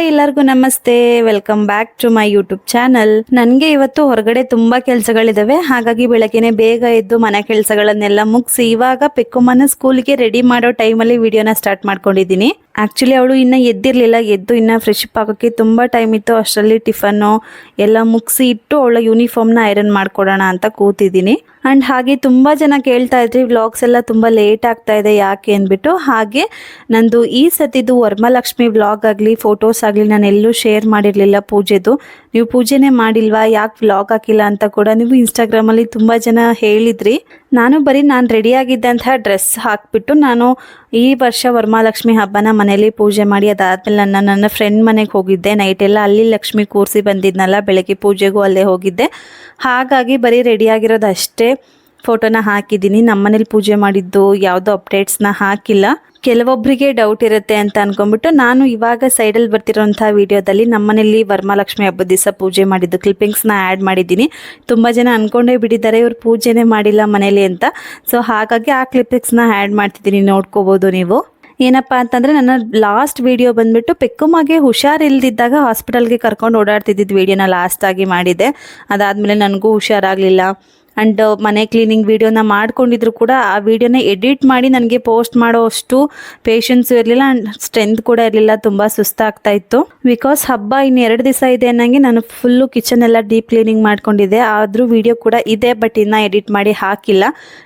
Hi ಎಲ್ಲರಿಗೂ ನಮಸ್ತೆ. Welcome back to my YouTube channel ನನಗೆ ಇವತ್ತು ಹೊರಗಡೆ ತುಂಬಾ ಕೆಲಸಗಳಿದಾವೆ. ಹಾಗಾಗಿ ಬೆಳಗ್ಗೆನೆ ಬೇಗ ಎದ್ದು ಮನೆ ಕೆಲಸಗಳನ್ನೆಲ್ಲ ಮುಗಿಸಿ ಇವಾಗ ಪೆಕ್ಕುಮ್ಮನ ಸ್ಕೂಲ್ಗೆ ರೆಡಿ ಮಾಡೋ ಟೈಮಲ್ಲಿ ವಿಡಿಯೋನ ಸ್ಟಾರ್ಟ್ ಮಾಡ್ಕೊಂಡಿದ್ದೀನಿ. ಆಕ್ಚುಲಿ ಅವಳು ಇನ್ನ ಎದ್ದಿರ್ಲಿಲ್ಲ. ಎದ್ದು ಇನ್ನ ಫ್ರೆಶ್ ಅಪ್ ಆಗೋಕೆ ತುಂಬಾ ಟೈಮ್ ಇತ್ತು. ಅಷ್ಟರಲ್ಲಿ ಟಿಫನ್ನು ಎಲ್ಲ ಮುಗಿಸಿ ಇಟ್ಟು ಅವಳ ಯೂನಿಫಾರ್ಮ್ನ ಐರನ್ ಮಾಡ್ಕೊಡೋಣ ಅಂತ ಕೂತಿದ್ದೀನಿ. ಅಂಡ್ ಹಾಗೆ ತುಂಬಾ ಜನ ಕೇಳ್ತಾ ಇದ್ರಿ ವ್ಲಾಗ್ಸ್ ಎಲ್ಲ ತುಂಬಾ ಲೇಟ್ ಆಗ್ತಾ ಇದೆ ಯಾಕೆ ಅಂದ್ಬಿಟ್ಟು. ಹಾಗೆ ನಂದು ಈ ಸತಿದು ವರ್ಮಲಕ್ಷ್ಮಿ ವ್ಲಾಗ್ ಆಗಲಿ ಫೋಟೋಸ್ ಆಗಲಿ ನಾನು ಎಲ್ಲೂ ಶೇರ್ ಮಾಡಿರಲಿಲ್ಲ ಪೂಜೆದು. ನೀವು ಪೂಜೆನೇ ಮಾಡಿಲ್ವಾ? ಯಾಕೆ ವ್ಲಾಗ್ ಹಾಕಿಲ್ಲ ಅಂತ ಕೂಡ ನೀವು ಇನ್ಸ್ಟಾಗ್ರಾಮಲ್ಲಿ ತುಂಬ ಜನ ಹೇಳಿದ್ರಿ. ನಾನು ಬರೀ ನಾನು ರೆಡಿಯಾಗಿದ್ದಂತಹ ಡ್ರೆಸ್ ಹಾಕ್ಬಿಟ್ಟು ನಾನು ಈ ವರ್ಷ ವರ್ಮಾಲಕ್ಷ್ಮಿ ಹಬ್ಬನ ಮನೇಲಿ ಪೂಜೆ ಮಾಡಿ ಅದಾದ್ಮೇಲೆ ನನ್ನ ನನ್ನ ಫ್ರೆಂಡ್ ಮನೆಗೆ ಹೋಗಿದ್ದೆ. ನೈಟ್ ಎಲ್ಲ ಅಲ್ಲಿ ಲಕ್ಷ್ಮಿ ಕೂರಿಸಿ ಬಂದಿದ್ನಲ್ಲ, ಬೆಳಗ್ಗೆ ಪೂಜೆಗೂ ಅಲ್ಲೇ ಹೋಗಿದ್ದೆ. ಹಾಗಾಗಿ ಬರೀ ರೆಡಿಯಾಗಿರೋದು ಅಷ್ಟೇ ಫೋಟೋನ ಹಾಕಿದ್ದೀನಿ. ನಮ್ಮನೇಲಿ ಪೂಜೆ ಮಾಡಿದ್ದು ಯಾವುದೋ ಅಪ್ಡೇಟ್ಸ್ನ ಹಾಕಿಲ್ಲ. ಕೆಲವೊಬ್ಬರಿಗೆ ಡೌಟ್ ಇರುತ್ತೆ ಅಂತ ಅನ್ಕೊಂಡ್ಬಿಟ್ಟು ನಾನು ಇವಾಗ ಸೈಡಲ್ಲಿ ಬರ್ತಿರೋಂಥ ವಿಡಿಯೋದಲ್ಲಿ ನಮ್ಮನೇಲಿ ವರ್ಮಾಲಕ್ಷ್ಮಿ ಹಬ್ಬದ ದಿವಸ ಪೂಜೆ ಮಾಡಿದ್ದು ಕ್ಲಿಪ್ಪಿಂಗ್ಸ್ನ ಆ್ಯಡ್ ಮಾಡಿದ್ದೀನಿ. ತುಂಬ ಜನ ಅಂದ್ಕೊಂಡೇ ಬಿಟ್ಟಿದ್ದಾರೆ, ಇವರು ಪೂಜೆನೇ ಮಾಡಿಲ್ಲ ಮನೇಲಿ ಅಂತ. ಸೊ ಹಾಗಾಗಿ ಆ ಕ್ಲಿಪ್ಪಿಂಗ್ಸ್ನ ಆ್ಯಡ್ ಮಾಡ್ತಿದ್ದೀನಿ, ನೋಡ್ಕೋಬೋದು ನೀವು. ಏನಪ್ಪ ಅಂತಂದರೆ ನನ್ನ ಲಾಸ್ಟ್ ವಿಡಿಯೋ ಬಂದ್ಬಿಟ್ಟು ಪೆಕ್ಕುಮಗೆ ಹುಷಾರಿಲ್ದಿದ್ದಾಗ ಹಾಸ್ಪಿಟಲ್ಗೆ ಕರ್ಕೊಂಡು ಓಡಾಡ್ತಿದ್ದಿದ್ದು ವಿಡಿಯೋನ ಲಾಸ್ಟಾಗಿ ಮಾಡಿದ್ದೆ ಅದಾದಮೇಲೆ ನನಗೂ ಹುಷಾರಾಗಲಿಲ್ಲ. ಆ್ಯಂಡ್ ಮನೆ ಕ್ಲೀನಿಂಗ್ ವೀಡಿಯೋನ ಮಾಡ್ಕೊಂಡಿದ್ರು ಕೂಡ ಆ ವಿಡಿಯೋನ ಎಡಿಟ್ ಮಾಡಿ ನನಗೆ ಪೋಸ್ಟ್ ಮಾಡೋ ಅಷ್ಟು ಪೇಷನ್ಸು ಇರಲಿಲ್ಲ ಆ್ಯಂಡ್ ಸ್ಟ್ರೆಂತ್ ಕೂಡ ಇರಲಿಲ್ಲ. ತುಂಬ ಸುಸ್ತಾಗ್ತಾ ಇತ್ತು. ಬಿಕಾಸ್ ಹಬ್ಬ ಇನ್ನು ಎರಡು ದಿವಸ ಇದೆ ಅನ್ನಂಗೆ ನಾನು ಫುಲ್ಲು ಕಿಚನ್ ಎಲ್ಲ ಡೀಪ್ ಕ್ಲೀನಿಂಗ್ ಮಾಡ್ಕೊಂಡಿದ್ದೆ. ಆದರೂ ವಿಡಿಯೋ ಕೂಡ ಇದೆ ಬಟ್ ಇನ್ನು ಎಡಿಟ್ ಮಾಡಿ ಹಾಕಿಲ್ಲ.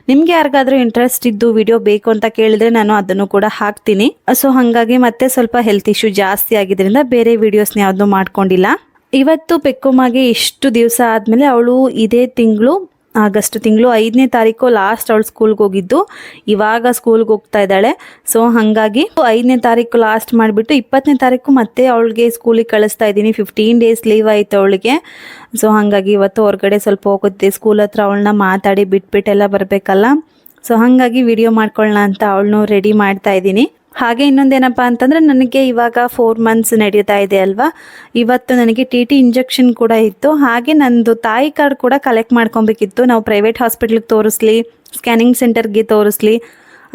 ನಿಮಗೆ ಯಾರಿಗಾದ್ರೂ ಇಂಟ್ರೆಸ್ಟ್ ಇದ್ದು ವಿಡಿಯೋ ಬೇಕು ಅಂತ ಕೇಳಿದ್ರೆ ನಾನು ಅದನ್ನು ಕೂಡ ಹಾಕ್ತೀನಿ. ಸೊ ಹಾಗಾಗಿ ಮತ್ತೆ ಸ್ವಲ್ಪ ಹೆಲ್ತ್ ಇಶ್ಯೂ ಜಾಸ್ತಿ ಆಗಿದ್ರಿಂದ ಬೇರೆ ವಿಡಿಯೋಸ್ನ ಯಾವುದೂ ಮಾಡ್ಕೊಂಡಿಲ್ಲ. ಇವತ್ತು ಪೆಕ್ಕುಮಾಗೆ ಇಷ್ಟು ದಿವಸ ಆದಮೇಲೆ ಅವಳು ಇದೇ ತಿಂಗಳು ಆಗಸ್ಟ್ ತಿಂಗಳು ಐದನೇ ತಾರೀಕು ಲಾಸ್ಟ್ ಅವಳು ಸ್ಕೂಲ್ಗೆ ಹೋಗಿದ್ದು. ಇವಾಗ ಸ್ಕೂಲ್ಗೆ ಹೋಗ್ತಾ ಇದ್ದಾಳೆ. ಸೊ ಹಾಗಾಗಿ ಐದನೇ ತಾರೀಕು ಲಾಸ್ಟ್ ಮಾಡಿಬಿಟ್ಟು ಇಪ್ಪತ್ತನೇ ತಾರೀಕು ಮತ್ತೆ ಅವಳಿಗೆ ಸ್ಕೂಲಿಗೆ ಕಳಿಸ್ತಾ ಇದ್ದೀನಿ. ಫಿಫ್ಟೀನ್ ಡೇಸ್ ಲೀವ್ ಆಯಿತು ಅವಳಿಗೆ. ಸೊ ಹಾಗಾಗಿ ಇವತ್ತು ಹೊರಗಡೆ ಸ್ವಲ್ಪ ಹೋಗುತ್ತೆ. ಸ್ಕೂಲ್ ಹತ್ರ ಅವಳನ್ನ ಮಾತಾಡಿ ಬಿಟ್ಬಿಟ್ಟೆಲ್ಲ ಬರಬೇಕಲ್ಲ. ಸೊ ಹಾಗಾಗಿ ವಿಡಿಯೋ ಮಾಡ್ಕೊಳ್ಳೋಣ ಅಂತ ಅವಳನ್ನೂ ರೆಡಿ ಮಾಡ್ತಾ ಇದ್ದೀನಿ. ಹಾಗೆ ಇನ್ನೊಂದೇನಪ್ಪ ಅಂತಂದರೆ ನನಗೆ ಇವಾಗ ಫೋರ್ ಮಂತ್ಸ್ ನಡೀತಾ ಇದೆ ಅಲ್ವಾ? ಇವತ್ತು ನನಗೆ ಟಿ ಟಿ ಇಂಜೆಕ್ಷನ್ ಕೂಡ ಇತ್ತು. ಹಾಗೆ ನಂದು ತಾಯಿ ಕಾರ್ಡ್ ಕೂಡ ಕಲೆಕ್ಟ್ ಮಾಡ್ಕೊಬೇಕಿತ್ತು. ನಾವು ಪ್ರೈವೇಟ್ ಹಾಸ್ಪಿಟ್ಲಿಗೆ ತೋರಿಸ್ಲಿ ಸ್ಕ್ಯಾನಿಂಗ್ ಸೆಂಟರ್ಗೆ ತೋರಿಸ್ಲಿ.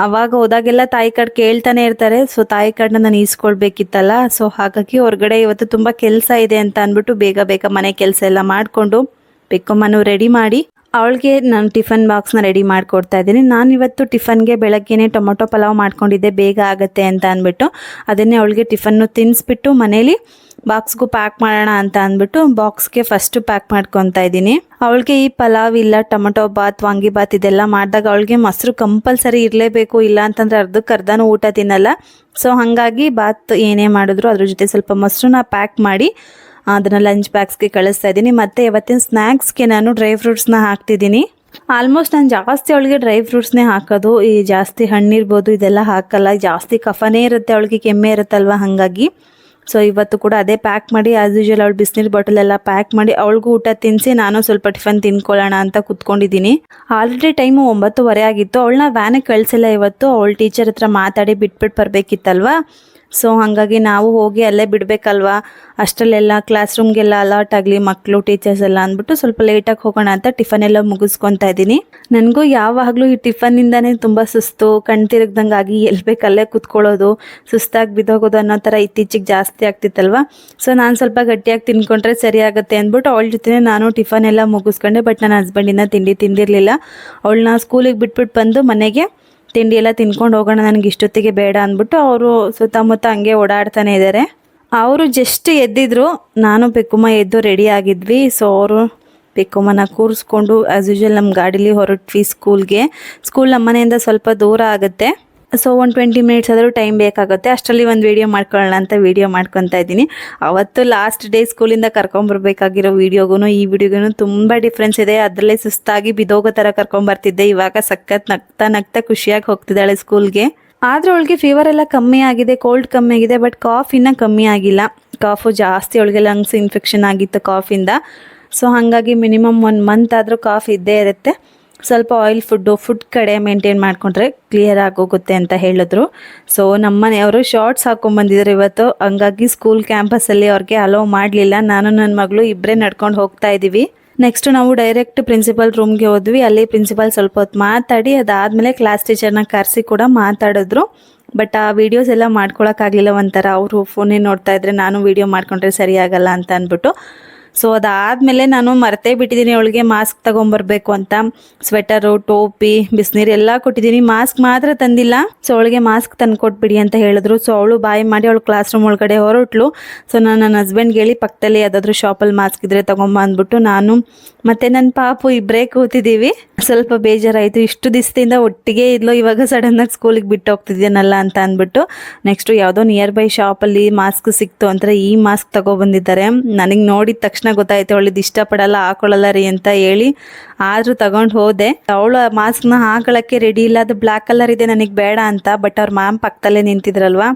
ಅವಾಗ ಹೋದಾಗೆಲ್ಲ ತಾಯಿ ಕಾರ್ಡ್ ಕೇಳ್ತಾನೆ ಇರ್ತಾರೆ. ಸೊ ತಾಯಿ ಕಾರ್ಡ್ನ ನಾನು ಈಸ್ಕೊಳ್ಬೇಕಿತ್ತಲ್ಲ? ಸೊ ಹಾಗಾಗಿ ಹೊರಗಡೆ ಇವತ್ತು ತುಂಬ ಕೆಲಸ ಇದೆ ಅಂತ ಅಂದ್ಬಿಟ್ಟು ಬೇಗ ಬೇಗ ಮನೆ ಕೆಲಸ ಎಲ್ಲ ಮಾಡಿಕೊಂಡು ಬೆಕ್ಕಮ್ಮನೂ ರೆಡಿ ಮಾಡಿ ಅವಳಿಗೆ ನಾನು ಟಿಫನ್ ಬಾಕ್ಸ್ನ ರೆಡಿ ಮಾಡಿಕೊಡ್ತಾ ಇದ್ದೀನಿ. ನಾನು ಇವತ್ತು ಟಿಫನ್ಗೆ ಬೆಳಗ್ಗೆನೆ ಟೊಮೊಟೊ ಪಲಾವ್ ಮಾಡ್ಕೊಂಡಿದ್ದೆ. ಬೇಗ ಆಗುತ್ತೆ ಅಂತ ಅಂದ್ಬಿಟ್ಟು ಅದನ್ನೇ ಅವಳಿಗೆ ಟಿಫನ್ನು ತಿನ್ನಿಸ್ಬಿಟ್ಟು ಮನೇಲಿ ಬಾಕ್ಸ್ಗೂ ಪ್ಯಾಕ್ ಮಾಡೋಣ ಅಂತ ಅಂದ್ಬಿಟ್ಟು ಬಾಕ್ಸ್ಗೆ ಫಸ್ಟು ಪ್ಯಾಕ್ ಮಾಡ್ಕೊತಾ ಇದ್ದೀನಿ. ಅವಳಿಗೆ ಈ ಪಲಾವ್ ಇಲ್ಲ, ಟೊಮೊಟೊ ಬಾತ್, ವಾಂಗಿ ಬಾತ್ ಇದೆಲ್ಲ ಮಾಡಿದಾಗ ಅವಳಿಗೆ ಮೊಸರು ಕಂಪಲ್ಸರಿ ಇರಲೇಬೇಕು, ಇಲ್ಲ ಅಂತಂದ್ರೆ ಅರ್ಧಕ್ಕೆ ಅರ್ಧನೂ ಊಟ ತಿನ್ನಲ್ಲ. ಸೊ ಹಾಗಾಗಿ ಬಾತ್ ಏನೇ ಮಾಡಿದ್ರು ಅದ್ರ ಜೊತೆ ಸ್ವಲ್ಪ ಮೊಸರನ್ನ ಪ್ಯಾಕ್ ಮಾಡಿ ಅದನ್ನು ಲಂಚ್ ಬ್ಯಾಗ್ಸ್ಗೆ ಕಳಿಸ್ತಾ ಇದ್ದೀನಿ. ಮತ್ತು ಇವತ್ತಿನ ಸ್ನ್ಯಾಕ್ಸ್ಗೆ ನಾನು ಡ್ರೈ ಫ್ರೂಟ್ಸ್ನ ಹಾಕ್ತಿದ್ದೀನಿ. ಆಲ್ಮೋಸ್ಟ್ ನಾನು ಜಾಸ್ತಿ ಅವಳಿಗೆ ಡ್ರೈ ಫ್ರೂಟ್ಸ್ನೇ ಹಾಕೋದು. ಈ ಜಾಸ್ತಿ ಹಣ್ಣಿರ್ಬೋದು ಇದೆಲ್ಲ ಹಾಕಲ್ಲ. ಜಾಸ್ತಿ ಕಫನೇ ಇರುತ್ತೆ, ಅವಳಿಗೆ ಕೆಮ್ಮೆ ಇರುತ್ತಲ್ವ ಹಾಗಾಗಿ. ಸೊ ಇವತ್ತು ಕೂಡ ಅದೇ ಪ್ಯಾಕ್ ಮಾಡಿ ಆ್ಯಸ್ ಯೂಶುವಲ್ ಅವಳು ಬಿಸಿನೀರು ಬಾಟಲ್ ಎಲ್ಲ ಪ್ಯಾಕ್ ಮಾಡಿ, ಅವಳಿಗೂ ಊಟ ತಿನ್ನಿಸಿ ನಾನು ಸ್ವಲ್ಪ ಟಿಫನ್ ತಿನ್ಕೊಳ್ಳೋಣ ಅಂತ ಕುತ್ಕೊಂಡಿದ್ದೀನಿ. ಆಲ್ರೆಡಿ ಟೈಮು ಒಂಬತ್ತುವರೆ ಆಗಿತ್ತು. ಅವಳನ್ನ ವ್ಯಾನಿಗೆ ಕಳಿಸಿಲ್ಲ ಇವತ್ತು. ಅವಳು ಟೀಚರ್ ಹತ್ರ ಮಾತಾಡಿ ಬಿಟ್ಬಿಟ್ಟು ಬರಬೇಕಿತ್ತಲ್ವಾ? ಸೊ ಹಾಗಾಗಿ ನಾವು ಹೋಗಿ ಅಲ್ಲೇ ಬಿಡಬೇಕಲ್ವಾ? ಅಷ್ಟರಲ್ಲೆಲ್ಲ ಕ್ಲಾಸ್ ರೂಮ್ಗೆಲ್ಲ ಅಲರ್ಟ್ ಆಗಲಿ ಮಕ್ಕಳು ಟೀಚರ್ಸ್ ಎಲ್ಲ ಅಂದ್ಬಿಟ್ಟು ಸ್ವಲ್ಪ ಲೇಟಾಗಿ ಹೋಗೋಣ ಅಂತ ಟಿಫನ್ ಎಲ್ಲ ಮುಗಿಸ್ಕೊತಾ ಇದ್ದೀನಿ. ನನಗೂ ಯಾವಾಗಲೂ ಈ ಟಿಫನ್ನಿಂದನೇ ತುಂಬ ಸುಸ್ತು, ಕಣ್ ತಿರುಗ್ದಂಗೆ ಆಗಿ ಎಲ್ಲಿ ಬೇಕಲ್ಲೇ ಕುತ್ಕೊಳ್ಳೋದು, ಸುಸ್ತಾಗಿ ಬಿದ್ದೋಗೋದು ಅನ್ನೋ ಥರ ಇತ್ತೀಚೆಗೆ ಜಾಸ್ತಿ ಆಗ್ತಿತ್ತಲ್ವ? ಸೊ ನಾನು ಸ್ವಲ್ಪ ಗಟ್ಟಿಯಾಗಿ ತಿನ್ಕೊಂಡ್ರೆ ಸರಿ ಆಗುತ್ತೆ ಅಂದ್ಬಿಟ್ಟು ಅವಳ ಜೊತೆ ನಾನು ಟಿಫನ್ ಎಲ್ಲ ಮುಗಿಸ್ಕೊಂಡೆ ಬಟ್ ನನ್ನ ಹಸ್ಬೆಂಡಿನ ತಿಂಡಿ ತಿಂದಿರಲಿಲ್ಲ. ಅವಳನ್ನ ಸ್ಕೂಲಿಗೆ ಬಿಟ್ಬಿಟ್ಟು ಬಂದು ಮನೆಗೆ ತಿಂಡಿ ಎಲ್ಲ ತಿನ್ಕೊಂಡು ಹೋಗೋಣ, ನನಗೆ ಇಷ್ಟೊತ್ತಿಗೆ ಬೇಡ ಅಂದ್ಬಿಟ್ಟು ಅವರು ಸುತ್ತಮುತ್ತ ಹಂಗೆ ಓಡಾಡ್ತಾನೆ ಇದ್ದಾರೆ ಅವರು ಜಸ್ಟ್ ಎದ್ದಿದ್ರು, ನಾನು ಪಿಕ್ಕುಮ್ಮ ಎದ್ದು ರೆಡಿ ಆಗಿದ್ವಿ. ಸೊ ಅವರು ಪಿಕ್ಕುಮ್ಮನ ಕೂರಿಸ್ಕೊಂಡು ಆ್ಯಸ್ ಯೂಶುವಲ್ ನಮ್ಮ ಗಾಡೀಲಿ ಹೊರಟ್ವಿ ಸ್ಕೂಲ್ಗೆ ಸ್ಕೂಲ್ ನಮ್ಮ ಮನೆಯಿಂದ ಸ್ವಲ್ಪ ದೂರ ಆಗುತ್ತೆ. ಸೊ ಒಂದು ಟ್ವೆಂಟಿ ಮಿನಿಟ್ಸ್ ಆದರೂ ಟೈಮ್ ಬೇಕಾಗುತ್ತೆ. ಅಷ್ಟರಲ್ಲಿ ಒಂದು ವೀಡಿಯೋ ಮಾಡ್ಕೊಳ್ಳೋಣ ಅಂತ ವೀಡಿಯೋ ಮಾಡ್ಕೊತಾ ಇದ್ದೀನಿ. ಅವತ್ತು ಲಾಸ್ಟ್ ಡೇ ಸ್ಕೂಲಿಂದ ಕರ್ಕೊಂಬರ್ಬೇಕಾಗಿರೋ ವೀಡಿಯೋಗೂ ಈ ವಿಡಿಯೋಗೂ ತುಂಬ ಡಿಫ್ರೆನ್ಸ್ ಇದೆ. ಅದರಲ್ಲೇ ಸುಸ್ತಾಗಿ ಬಿದೋಗೋ ಥರ ಕರ್ಕೊಂಬರ್ತಿದ್ದೆ. ಇವಾಗ ಸಖತ್ ನಗ್ತಾ ನಗ್ತಾ ಖುಷಿಯಾಗಿ ಹೋಗ್ತಿದ್ದಾಳೆ ಸ್ಕೂಲ್ಗೆ ಆದ್ರೆ ಅವಳಿಗೆ ಫೀವರ್ ಎಲ್ಲ ಕಮ್ಮಿ ಆಗಿದೆ ಕೋಲ್ಡ್ ಕಮ್ಮಿ ಆಗಿದೆ ಬಟ್ ಕಾಫ್ ಇನ್ನೂ ಕಮ್ಮಿ ಆಗಿಲ್ಲ. ಕಾಫು ಜಾಸ್ತಿ, ಅವಳಿಗೆ ಲಂಗ್ಸ್ ಇನ್ಫೆಕ್ಷನ್ ಆಗಿತ್ತು ಕಾಫಿಂದ ಸೊ ಹಾಗಾಗಿ ಮಿನಿಮಮ್ ಒನ್ ಮಂತ್ ಆದರೂ ಕಾಫ್ ಇದ್ದೇ ಇರುತ್ತೆ. ಸ್ವಲ್ಪ ಆಯಿಲ್ ಫುಡ್ಡು ಫುಡ್ ಕಡೆ ಮೇಂಟೈನ್ ಮಾಡಿಕೊಂಡ್ರೆ ಕ್ಲಿಯರ್ ಆಗೋಗುತ್ತೆ ಅಂತ ಹೇಳಿದ್ರು. ಸೊ ನಮ್ಮ ಮನೆಯವರು ಶಾರ್ಟ್ಸ್ ಹಾಕೊಂಡ್ಬಂದಿದ್ರು ಇವತ್ತು. ಹಂಗಾಗಿ ಸ್ಕೂಲ್ ಕ್ಯಾಂಪಸಲ್ಲಿ ಅವ್ರಿಗೆ ಅಲೋ ಮಾಡಲಿಲ್ಲ. ನಾನು ನನ್ನ ಮಗಳು ಇಬ್ಬರೇ ನಡ್ಕೊಂಡು ಹೋಗ್ತಾ ಇದ್ದೀವಿ ನೆಕ್ಸ್ಟ್ ನಾವು ಡೈರೆಕ್ಟ್ ಪ್ರಿನ್ಸಿಪಲ್ ರೂಮ್ಗೆ ಹೋದ್ವಿ. ಅಲ್ಲಿ ಪ್ರಿನ್ಸಿಪಲ್ ಸ್ವಲ್ಪ ಹೊತ್ತು ಮಾತಾಡಿ, ಅದಾದಮೇಲೆ ಕ್ಲಾಸ್ ಟೀಚರ್ನ ಕರೆಸಿ ಕೂಡ ಮಾತಾಡಿದ್ರು. ಬಟ್ ಆ ವಿಡಿಯೋಸ್ ಎಲ್ಲ ಮಾಡ್ಕೊಳಕ್ಕಾಗಲಿಲ್ಲ ಒಂಥರ. ಅವರು ಫೋನೇ ನೋಡ್ತಾ ಇದ್ರೆ ನಾನು ವೀಡಿಯೋ ಮಾಡ್ಕೊಂಡ್ರೆ ಸರಿಯಾಗಲ್ಲ ಅಂತ ಅಂದ್ಬಿಟ್ಟು. ಸೊ ಅದಾದಮೇಲೆ ನಾನು ಮರ್ತೇ ಬಿಟ್ಟಿದ್ದೀನಿ. ಅವಳಿಗೆ ಮಾಸ್ಕ್ ತಗೊಂಬರ್ಬೇಕು ಅಂತ. ಸ್ವೆಟರು ಟೋಪಿ, ಬಿಸಿನೀರು ಎಲ್ಲ ಕೊಟ್ಟಿದ್ದೀನಿ. ಮಾಸ್ಕ್ ಮಾತ್ರ ತಂದಿಲ್ಲ. ಸೊ ಅವಳಿಗೆ ಮಾಸ್ಕ್ ತಂದು ಕೊಟ್ಬಿಡಿ ಅಂತ ಹೇಳಿದ್ರು. ಸೊ ಅವಳು ಬಾಯಿ ಮಾಡಿ ಅವಳು ಕ್ಲಾಸ್ ರೂಮ್ ಒಳಗಡೆ ಹೊರಟ್ಲು. ಸೊ ನಾನು ನನ್ನ ಹಸ್ಬೆಂಡ್ಗೆ ಹೇಳಿ ಪಕ್ಕದಲ್ಲಿ ಯಾವುದಾದ್ರೂ ಶಾಪಲ್ಲಿ ಮಾಸ್ಕ್ ಇದ್ದರೆ ತಗೊಂಬ ಅಂದ್ಬಿಟ್ಟು ನಾನು ಮತ್ತೆ ನನ್ನ ಪಾಪು ಇಬ್ಬರೇ ಕೂತಿದ್ದೀವಿ ಸ್ವಲ್ಪ ಬೇಜಾರಾಯಿತು. ಇಷ್ಟು ದಿವಸದಿಂದ ಒಟ್ಟಿಗೆ ಇದ್ಲೋ. ಇವಾಗ ಸಡನ್ನಾಗಿ ಸ್ಕೂಲಿಗೆ ಬಿಟ್ಟು ಹೋಗ್ತಿದ್ದೀನಲ್ಲ ಅಂತ ಅಂದ್ಬಿಟ್ಟು ನೆಕ್ಸ್ಟು ಯಾವುದೋ ನಿಯರ್ ಬೈ ಶಾಪಲ್ಲಿ ಮಾಸ್ಕ್ ಸಿಕ್ತು ಅಂತ ಈ ಮಾಸ್ಕ್ ತಗೊಬಂದಿದ್ದಾರೆ. ನನಗೆ ನೋಡಿದ ತಕ್ಷಣ ಗೊತ್ತಾಯ್ತು ಅವಳಿದ್ದು ಇಷ್ಟಪಡಲ್ಲ, ಹಾಕೊಳ್ಳಲ್ಲ ರೀ ಅಂತ ಹೇಳಿ ಆದರೂ ತಗೊಂಡು ಹೋದೆ. ಅವಳು ಮಾಸ್ಕ್ನ ಹಾಕೊಳ್ಳೋಕ್ಕೆ ರೆಡಿ ಇಲ್ಲ. ಅದು ಬ್ಲ್ಯಾಕ್ ಕಲರ್ ಇದೆ, ನನಗೆ ಬೇಡ ಅಂತ. ಬಟ್ ಅವ್ರ ಮ್ಯಾಮ್ ಪಕ್ಕದಲ್ಲೇ ನಿಂತಿದ್ರಲ್ವಾ?